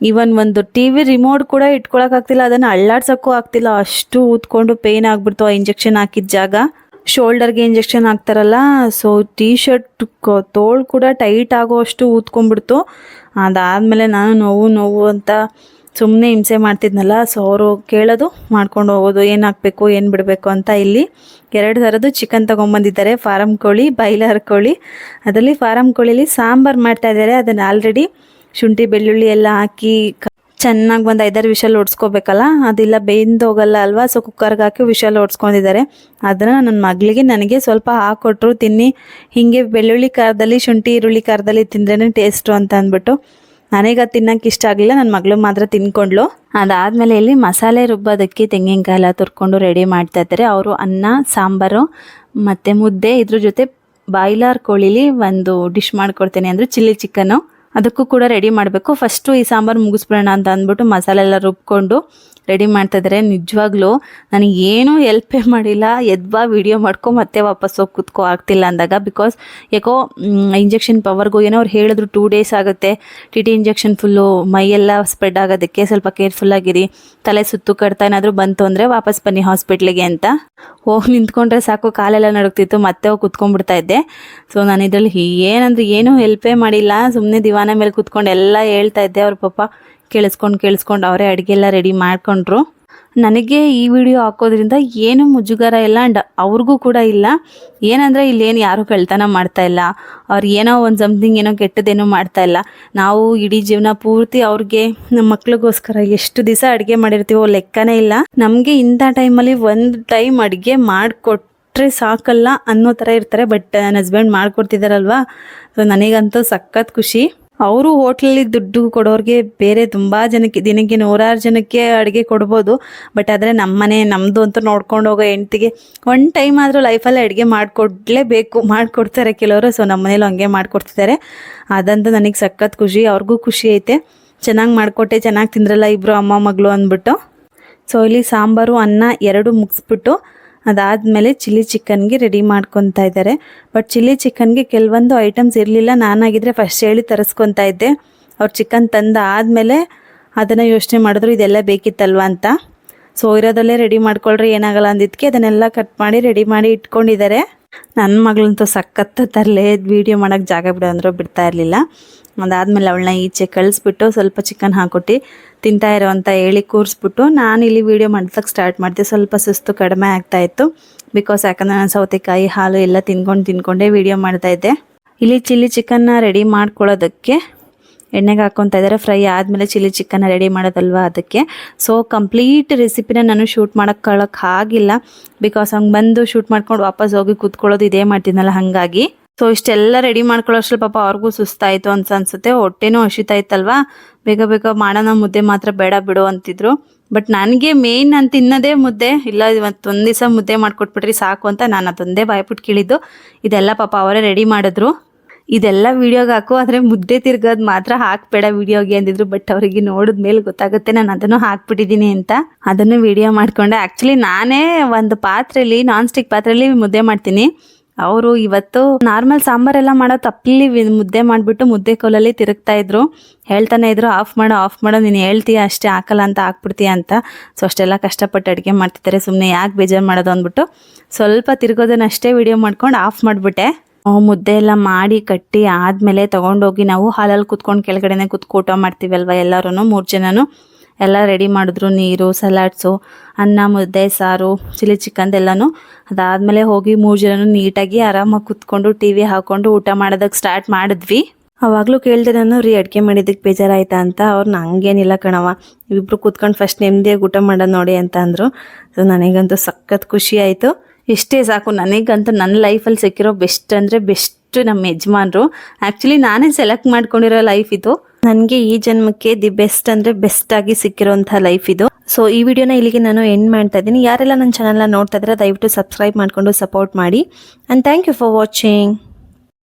ಇವನ್ ಒಂದು ಟಿ ವಿ ರಿಮೋಟ್ ಕೂಡ ಇಟ್ಕೊಳಕ್ಕಾಗ್ತಿಲ್ಲ ಅದನ್ನು ಅಳ್ಳಾಡ್ಸೋಕ್ಕೂ ಆಗ್ತಿಲ್ಲ. ಅಷ್ಟು ಊದ್ಕೊಂಡು ಪೇಯ್ನ್ ಆಗಿಬಿಡ್ತು ಆ ಇಂಜೆಕ್ಷನ್ ಹಾಕಿದ ಜಾಗ. ಶೋಲ್ಡರ್ಗೆ ಇಂಜೆಕ್ಷನ್ ಹಾಕ್ತಾರಲ್ಲ ಸೊ ಟೀ ಶರ್ಟ್ ತೋಳು ಕೂಡ ಟೈಟ್ ಆಗೋ ಅಷ್ಟು ಊದ್ಕೊಂಡ್ಬಿಡ್ತು ಅದಾದಮೇಲೆ ನಾನು ನೋವು ನೋವು ಅಂತ ಸುಮ್ಮನೆ ಹಿಂಸೆ ಮಾಡ್ತಿದ್ನಲ್ಲ ಸೊ ಅವರು ಕೇಳೋದು, ಮಾಡ್ಕೊಂಡು ಹೋಗೋದು, ಏನು ಹಾಕ್ಬೇಕು, ಏನು ಬಿಡಬೇಕು ಅಂತ ಇಲ್ಲಿ ಎರಡು ಥರದ್ದು ಚಿಕನ್ ತೊಗೊಂಬಂದಿದ್ದಾರೆ. ಫಾರಮ್ ಕೋಳಿ ಬಾಯ್ಲರ್ ಕೋಳಿ. ಅದರಲ್ಲಿ ಫಾರಮ್ ಕೋಳಿಲಿ ಸಾಂಬಾರು ಮಾಡ್ತಾ ಇದ್ದಾರೆ. ಅದನ್ನು ಆಲ್ರೆಡಿ ಶುಂಠಿ, ಬೆಳ್ಳುಳ್ಳಿ ಎಲ್ಲ ಹಾಕಿ ಚೆನ್ನಾಗಿ ಒಂದು ಐದಾರು ವಿಷಲ್ ಓಡಿಸ್ಕೋಬೇಕಲ್ಲ ಅದೆಲ್ಲ ಹೋಗಲ್ಲ ಅಲ್ವಾ? ಸೊ ಕುಕ್ಕರ್ಗೆ ಹಾಕಿ ವಿಷಲ್ ಓಡಿಸ್ಕೊಂಡಿದ್ದಾರೆ ಅದನ್ನು ನನ್ನ ಮಗಳಿಗೆ ನನಗೆ ಸ್ವಲ್ಪ ಹಾಕ್ಕೊಟ್ರು ತಿನ್ನಿ. ಹೀಗೆ ಬೆಳ್ಳುಳ್ಳಿ ಖಾರದಲ್ಲಿ, ಶುಂಠಿ, ಈರುಳ್ಳಿ ಖಾರದಲ್ಲಿ ತಿಂದ್ರೇ ಟೇಸ್ಟು ಅಂತ ಅಂದ್ಬಿಟ್ಟು. ನನಗೆ ಅದು ತಿನ್ನೋಕೆ ಇಷ್ಟ ಆಗಲಿಲ್ಲ ನನ್ನ ಮಗಳು ಮಾತ್ರ ತಿನ್ಕೊಂಡ್ಲು ಅದಾದಮೇಲೆ ಇಲ್ಲಿ ಮಸಾಲೆ ರುಬ್ಬೋದಕ್ಕೆ ತೆಂಗಿನಕಾಯಿ ಎಲ್ಲ ತುರ್ಕೊಂಡು ರೆಡಿ ಮಾಡ್ತಾ ಇದ್ದಾರೆ. ಅವರು ಅನ್ನ, ಸಾಂಬಾರು ಮತ್ತು ಮುದ್ದೆ, ಇದ್ರ ಜೊತೆ ಬಾಯ್ಲರ್ ಕೋಳಿಲಿ ಒಂದು ಡಿಶ್ ಮಾಡ್ಕೊಡ್ತೇನೆ ಅಂದರೆ ಚಿಲ್ಲಿ ಚಿಕನ್ನು ಅದಕ್ಕೂ ಕೂಡ ರೆಡಿ ಮಾಡಬೇಕು. ಫಸ್ಟು ಈ ಸಾಂಬಾರು ಮುಗಿಸ್ಬಿಡೋಣ ಅಂತ ಅಂದ್ಬಿಟ್ಟು ಮಸಾಲೆ ಎಲ್ಲ ರುಬ್ಕೊಂಡು ರೆಡಿ ಮಾಡ್ತಾ ಇದ್ದಾರೆ ನಿಜವಾಗ್ಲೂ ನನಗೆ ಏನೂ ಎಲ್ಪೇ ಮಾಡಿಲ್ಲ. ಎದ್ವಾ ವಿಡಿಯೋ ಮಾಡ್ಕೊ, ಮತ್ತೆ ವಾಪಸ್ ಹೋಗಿ ಕುತ್ಕೋ, ಆಗ್ತಿಲ್ಲ ಅಂದಾಗ ಬಿಕಾಸ್ ಯಾಕೋ ಇಂಜೆಕ್ಷನ್ ಪವರ್ಗೂ ಏನೋ ಅವ್ರು ಹೇಳಿದ್ರು ಟೂ ಡೇಸ್ ಆಗುತ್ತೆ. ಟಿ ಟಿ ಇಂಜೆಕ್ಷನ್ ಫುಲ್ಲು ಮೈಯೆಲ್ಲ ಸ್ಪ್ರೆಡ್ ಆಗೋದಕ್ಕೆ ಸ್ವಲ್ಪ ಕೇರ್ಫುಲ್ ಆಗಿರಿ. ತಲೆ ಸುತ್ತು ಕಡ್ತಾ ಏನಾದರೂ ಬಂತು ಅಂದರೆ ವಾಪಸ್ ಬನ್ನಿ ಹಾಸ್ಪಿಟ್ಲಿಗೆ ಅಂತ. ಹೋಗಿ ನಿಂತ್ಕೊಂಡ್ರೆ ಸಾಕು, ಕಾಲೆಲ್ಲ ನಡುಕ್ತಿತ್ತು ಮತ್ತೆ ಹೋಗಿ ಕುತ್ಕೊಂಡ್ಬಿಡ್ತಾ ಇದ್ದೆ. ಸೊ ನಾನು ಇದರಲ್ಲಿ ಏನಂದ್ರೆ ಏನೂ ಹೆಲ್ಪೇ ಮಾಡಿಲ್ಲ. ಸುಮ್ಮನೆ ದಿವಾನ ಮೇಲೆ ಕುತ್ಕೊಂಡು ಎಲ್ಲ ಹೇಳ್ತಾ ಇದ್ದೆ. ಅವ್ರ ಪಾಪ ಕೇಳಿಸ್ಕೊಂಡು ಕೇಳಿಸ್ಕೊಂಡು ಅವರೇ ಅಡುಗೆ ಎಲ್ಲ ರೆಡಿ ಮಾಡಿಕೊಂಡ್ರು. ನನಗೆ ಈ ವಿಡಿಯೋ ಹಾಕೋದ್ರಿಂದ ಏನು ಮುಜುಗರ ಇಲ್ಲ ಆ್ಯಂಡ್ ಅವ್ರಿಗೂ ಕೂಡ ಇಲ್ಲ. ಏನಂದರೆ ಇಲ್ಲೇನು ಯಾರೂ ಕಳ್ತನ ಮಾಡ್ತಾ ಇಲ್ಲ. ಅವ್ರು ಏನೋ ಒಂದು ಸಮಥಿಂಗ್ ಏನೋ ಕೆಟ್ಟದೇನೋ ಮಾಡ್ತಾ ಇಲ್ಲ. ನಾವು ಇಡೀ ಜೀವನ ಪೂರ್ತಿ ಅವ್ರಿಗೆ ನಮ್ಮ ಮಕ್ಳಿಗೋಸ್ಕರ ಎಷ್ಟು ದಿವಸ ಅಡುಗೆ ಮಾಡಿರ್ತೀವೋ ಲೆಕ್ಕನೇ ಇಲ್ಲ. ನಮಗೆ ಇಂಥ ಟೈಮಲ್ಲಿ ಒಂದು ಟೈಮ್ ಅಡುಗೆ ಮಾಡಿಕೊಟ್ರೆ ಸಾಕಲ್ಲ ಅನ್ನೋ ಥರ ಇರ್ತಾರೆ. ಬಟ್ ನನ್ನ ಹಸ್ಬೆಂಡ್ ಮಾಡಿಕೊಡ್ತಿದ್ದಾರಲ್ವಾ ಸೊ, ನನಗಂತೂ ಸಖತ್ ಖುಷಿ. ಅವರು ಹೋಟ್ಲಲ್ಲಿ ದುಡ್ಡು ಕೊಡೋರಿಗೆ ಬೇರೆ ತುಂಬ ಜನಕ್ಕೆ, ದಿನಕ್ಕೆ ನೂರಾರು ಜನಕ್ಕೆ ಅಡುಗೆ ಕೊಡ್ಬೋದು. ಬಟ್ ಆದರೆ ನಮ್ಮನೆ ನಮ್ಮದು ಅಂತ ನೋಡ್ಕೊಂಡು ಹೋಗೋ ಹೆಂಡ್ತಿಗೆ ಒನ್ ಟೈಮ್ ಆದರೂ ಲೈಫಲ್ಲಿ ಅಡುಗೆ ಮಾಡಿಕೊಡ್ಲೇಬೇಕು, ಮಾಡಿಕೊಡ್ತಾರೆ ಕೆಲವರು. ಸೊ ನಮ್ಮ ಮನೇಲಿ ಹಂಗೆ ಮಾಡಿಕೊಡ್ತಿದ್ದಾರೆ. ಅದಂತೂ ನನಗೆ ಸಖತ್ ಖುಷಿ, ಅವ್ರಿಗೂ ಖುಷಿ ಐತೆ. ಚೆನ್ನಾಗಿ ಮಾಡಿಕೊಟ್ಟೆ, ಚೆನ್ನಾಗಿ ತಿಂದ್ರಲ್ಲ ಇಬ್ಬರು ಅಮ್ಮ ಮಗಳು ಅಂದ್ಬಿಟ್ಟು. ಸೊ ಇಲ್ಲಿ ಸಾಂಬಾರು, ಅನ್ನ ಎರಡು ಮುಗಿಸ್ಬಿಟ್ಟು ಅದಾದಮೇಲೆ ಚಿಲ್ಲಿ ಚಿಕನ್ಗೆ ರೆಡಿ ಮಾಡ್ಕೊತಾ ಇದ್ದಾರೆ. ಬಟ್ ಚಿಲ್ಲಿ ಚಿಕನ್ಗೆ ಕೆಲವೊಂದು ಐಟಮ್ಸ್ ಇರಲಿಲ್ಲ. ನಾನಾಗಿದ್ದರೆ ಫಸ್ಟ್ ಹೇಳಿ ತರಿಸ್ಕೊತಾ ಇದ್ದೆ. ಅವ್ರು ಚಿಕನ್ ತಂದ ಆದಮೇಲೆ ಅದನ್ನು ಯೋಚನೆ ಮಾಡಿದ್ರು, ಇದೆಲ್ಲ ಬೇಕಿತ್ತಲ್ವ? ಅಂತ. ಸೊ ಇರೋದಲ್ಲೇ ರೆಡಿ ಮಾಡ್ಕೊಳ್ರಿ, ಏನಾಗಲ್ಲ ಅಂದಿದ್ದಕ್ಕೆ ಅದನ್ನೆಲ್ಲ ಕಟ್ ಮಾಡಿ ರೆಡಿ ಮಾಡಿ ಇಟ್ಕೊಂಡಿದ್ದಾರೆ. ನನ್ನ ಮಗಳಂತೂ ಸಖತ್ತು ತರಲೇ ವೀಡಿಯೋ ಮಾಡೋಕ್ಕೆ ಜಾಗ ಬಿಡೋ ಅಂದರೂ ಬಿಡ್ತಾ ಇರಲಿಲ್ಲ. ಅದಾದಮೇಲೆ ಅವಳನ್ನ ಈಚೆ ಕಳಿಸ್ಬಿಟ್ಟು ಸ್ವಲ್ಪ ಚಿಕನ್ ಹಾಕ್ಕೊಟ್ಟು ತಿಂತಾ ಇರೋ ಅಂತ ಹೇಳಿ ಕೂರಿಸ್ಬಿಟ್ಟು ನಾನು ಇಲ್ಲಿ ವೀಡಿಯೋ ಮಾಡ್ಸಕ್ಕೆ ಸ್ಟಾರ್ಟ್ ಮಾಡಿದೆ. ಸ್ವಲ್ಪ ಸುಸ್ತು ಕಡಿಮೆ ಆಗ್ತಾಯಿತ್ತು ಬಿಕಾಸ್ ಯಾಕಂದರೆ ನಾನು ಸೌತೆಕಾಯಿ, ಹಾಲು ಎಲ್ಲ ತಿನ್ಕೊಂಡು ತಿನ್ಕೊಂಡೇ ವೀಡಿಯೋ ಮಾಡ್ತಾಯಿದ್ದೆ ಇಲ್ಲಿ ಚಿಲ್ಲಿ ಚಿಕನ್ನ ರೆಡಿ ಮಾಡ್ಕೊಳ್ಳೋದಕ್ಕೆ ಎಣ್ಣೆಗೆ ಹಾಕ್ಕೊತಾ ಇದ್ದಾರೆ ಫ್ರೈ ಆದಮೇಲೆ ಚಿಲ್ಲಿ ಚಿಕನ್ನ ರೆಡಿ ಮಾಡೋದಲ್ವಾ ಅದಕ್ಕೆ. ಸೊ ಕಂಪ್ಲೀಟ್ ರೆಸಿಪಿನ ನಾನು ಶೂಟ್ ಮಾಡೋಕ್ಕೆ ಆಗಿಲ್ಲ. ಬಿಕಾಸ್ ಹಂಗೆ ಬಂದು ಶೂಟ್ ಮಾಡ್ಕೊಂಡು ವಾಪಸ್ ಹೋಗಿ ಕೂತ್ಕೊಳ್ಳೋದು ಇದೇ ಮಾಡ್ತೀನಲ್ಲ ಹಾಗಾಗಿ. ಸೊ ಇಷ್ಟೆಲ್ಲ ರೆಡಿ ಮಾಡ್ಕೊಳ್ಳೋಷ್ಟ್ರಲ್ಲಿ ಪಾಪ ಅವ್ರಿಗೂ ಸುಸ್ತಾಯಿತು ಅಂತ ಅನ್ಸುತ್ತೆ. ಹೊಟ್ಟೆನೂ ಹಸಿತಾ ಇತ್ತಲ್ವಾ? ಬೇಗ ಬೇಗ ಮಾಡೋಣ, ಮುದ್ದೆ ಮಾತ್ರ ಬೇಡ ಬಿಡು ಅಂತಿದ್ರು. ಬಟ್ ನನಗೆ ಮೇಯ್ನ್ ನಾನು ತಿನ್ನೋದೇ ಮುದ್ದೆ. ಇಲ್ಲ, ಇವತ್ತು ಒಂದು ದಿವಸ ಮುದ್ದೆ ಮಾಡಿಕೊಟ್ಬಿಟ್ರಿ ಸಾಕು ಅಂತ ನಾನು ಅದೊಂದೇ ಬಾಯ್ಬಿಟ್ಟು ಕೇಳಿದ್ದು. ಇದೆಲ್ಲ ಪಾಪ ಅವರೇ ರೆಡಿ ಮಾಡಿದ್ರು. ಇದೆಲ್ಲ ವಿಡಿಯೋಗೆ ಹಾಕು, ಆದರೆ ಮುದ್ದೆ ತಿರ್ಗೋದು ಮಾತ್ರ ಹಾಕ್ಬೇಡ ವಿಡಿಯೋಗೆ ಅಂದಿದ್ರು. ಬಟ್ ಅವರಿಗೆ ನೋಡಿದ ಮೇಲೆ ಗೊತ್ತಾಗುತ್ತೆ ನಾನು ಅದನ್ನು ಹಾಕ್ಬಿಟ್ಟಿದ್ದೀನಿ ಅಂತ. ಅದನ್ನು ವಿಡಿಯೋ ಮಾಡ್ಕೊಂಡೆ. ಆ್ಯಕ್ಚುಲಿ ನಾನೇ ಒಂದು ಪಾತ್ರೆಯಲ್ಲಿ ನಾನ್ ಸ್ಟಿಕ್ ಪಾತ್ರೆಯಲ್ಲಿ ಮುದ್ದೆ ಮಾಡ್ತೀನಿ. ಅವರು ಇವತ್ತು ನಾರ್ಮಲ್ ಸಾಂಬಾರೆಲ್ಲ ಮಾಡೋ ತಪ್ಪಲಿ ಮುದ್ದೆ ಮಾಡಿಬಿಟ್ಟು ಮುದ್ದೆ ಕೋಲಲ್ಲಿ ತಿರುಗ್ತಾ ಇದ್ರು. ಹೇಳ್ತಾನೆ ಇದ್ರು, ಆಫ್ ಮಾಡೋ ಆಫ್ ಮಾಡೋ, ನೀನು ಹೇಳ್ತೀಯ ಅಷ್ಟೇ, ಹಾಕಲ್ಲ ಅಂತ ಹಾಕ್ಬಿಡ್ತೀಯ ಅಂತ. ಸೊ ಅಷ್ಟೆಲ್ಲ ಕಷ್ಟಪಟ್ಟು ಅಡುಗೆ ಮಾಡ್ತಿದ್ದಾರೆ ಸುಮ್ಮನೆ ಯಾಕೆ ಬೇಜಾರು ಮಾಡೋದು ಅಂದ್ಬಿಟ್ಟು ಸ್ವಲ್ಪ ತಿರ್ಗೋದನ್ನಷ್ಟೇ ವಿಡಿಯೋ ಮಾಡ್ಕೊಂಡು ಆಫ್ ಮಾಡಿಬಿಟ್ಟೆ. ಮುದ್ದೆ ಎಲ್ಲ ಮಾಡಿ ಕಟ್ಟಿ ಆದಮೇಲೆ ತೊಗೊಂಡೋಗಿ ನಾವು ಹಾಲಲ್ಲಿ ಕುತ್ಕೊಂಡು ಕೆಳಗಡೆನೆ ಕುತ್ಕೊ ಊಟ ಮಾಡ್ತೀವಲ್ವ ಎಲ್ಲರೂ ಮೂರು ಜನನು. ಎಲ್ಲ ರೆಡಿ ಮಾಡಿದ್ರು, ನೀರು ಸಲಾಡ್ಸು ಅನ್ನ, ಮುದ್ದೆ, ಸಾರು, ಚಿಲ್ಲಿ ಚಿಕನ್ದೆಲ್ಲನೂ ಅದಾದಮೇಲೆ ಹೋಗಿ ಮೂರು ಜನನು ನೀಟಾಗಿ ಆರಾಮಾಗಿ ಕುತ್ಕೊಂಡು ಟಿ ವಿ ಹಾಕ್ಕೊಂಡು ಊಟ ಮಾಡೋದಕ್ಕೆ ಸ್ಟಾರ್ಟ್ ಮಾಡಿದ್ವಿ. ಅವಾಗಲೂ ಕೇಳಿದೆ ನಾನು, ರೀ, ಅಡುಗೆ ಮಾಡಿದ್ದಕ್ಕೆ ಬೇಜಾರಾಯ್ತಾ? ಅಂತ. ಅವ್ರು, ನಂಗೇನಿಲ್ಲ ಕಣವ ಇಬ್ಬರು ಕೂತ್ಕೊಂಡು ಫಸ್ಟ್ ನೆಮ್ಮದಿಯಾಗಿ ಊಟ ಮಾಡೋದು ನೋಡಿ ಅಂತ ಅಂದರು. ಸೊ ನನಗಂತೂ ಸಖತ್ ಖುಷಿ ಆಯಿತು. ಇಷ್ಟೇ ಸಾಕು, ನನಗಂತೂ ನನ್ನ ಲೈಫಲ್ಲಿ ಸಿಕ್ಕಿರೋ ಬೆಸ್ಟ್ ಅಂದರೆ ಬೆಸ್ಟ್ ನಮ್ಮ ಯಜಮಾನ್ರು. ಆ್ಯಕ್ಚುಲಿ ನಾನೇ ಸೆಲೆಕ್ಟ್ ಮಾಡ್ಕೊಂಡಿರೋ ಲೈಫ್ ಇದು. ನನಗೆ ಈ ಜನ್ಮಕ್ಕೆ ದಿ ಬೆಸ್ಟ್ ಅಂದ್ರೆ ಬೆಸ್ಟ್ ಆಗಿ ಸಿಕ್ಕಿರೋಂಥ ಲೈಫ್ ಇದು. ಸೊ ಈ ವಿಡಿಯೋನ ಇಲ್ಲಿಗೆ ನಾನು ಎಂಡ್ ಮಾಡ್ತಾ ಇದ್ದೀನಿ. ಯಾರೆಲ್ಲ ನನ್ನ ಚಾನಲ್ನ ನೋಡ್ತಾ ಇದ್ರೆ ದಯವಿಟ್ಟು ಸಬ್ಸ್ಕ್ರೈಬ್ ಮಾಡಿಕೊಂಡು ಸಪೋರ್ಟ್ ಮಾಡಿ. And thank you for watching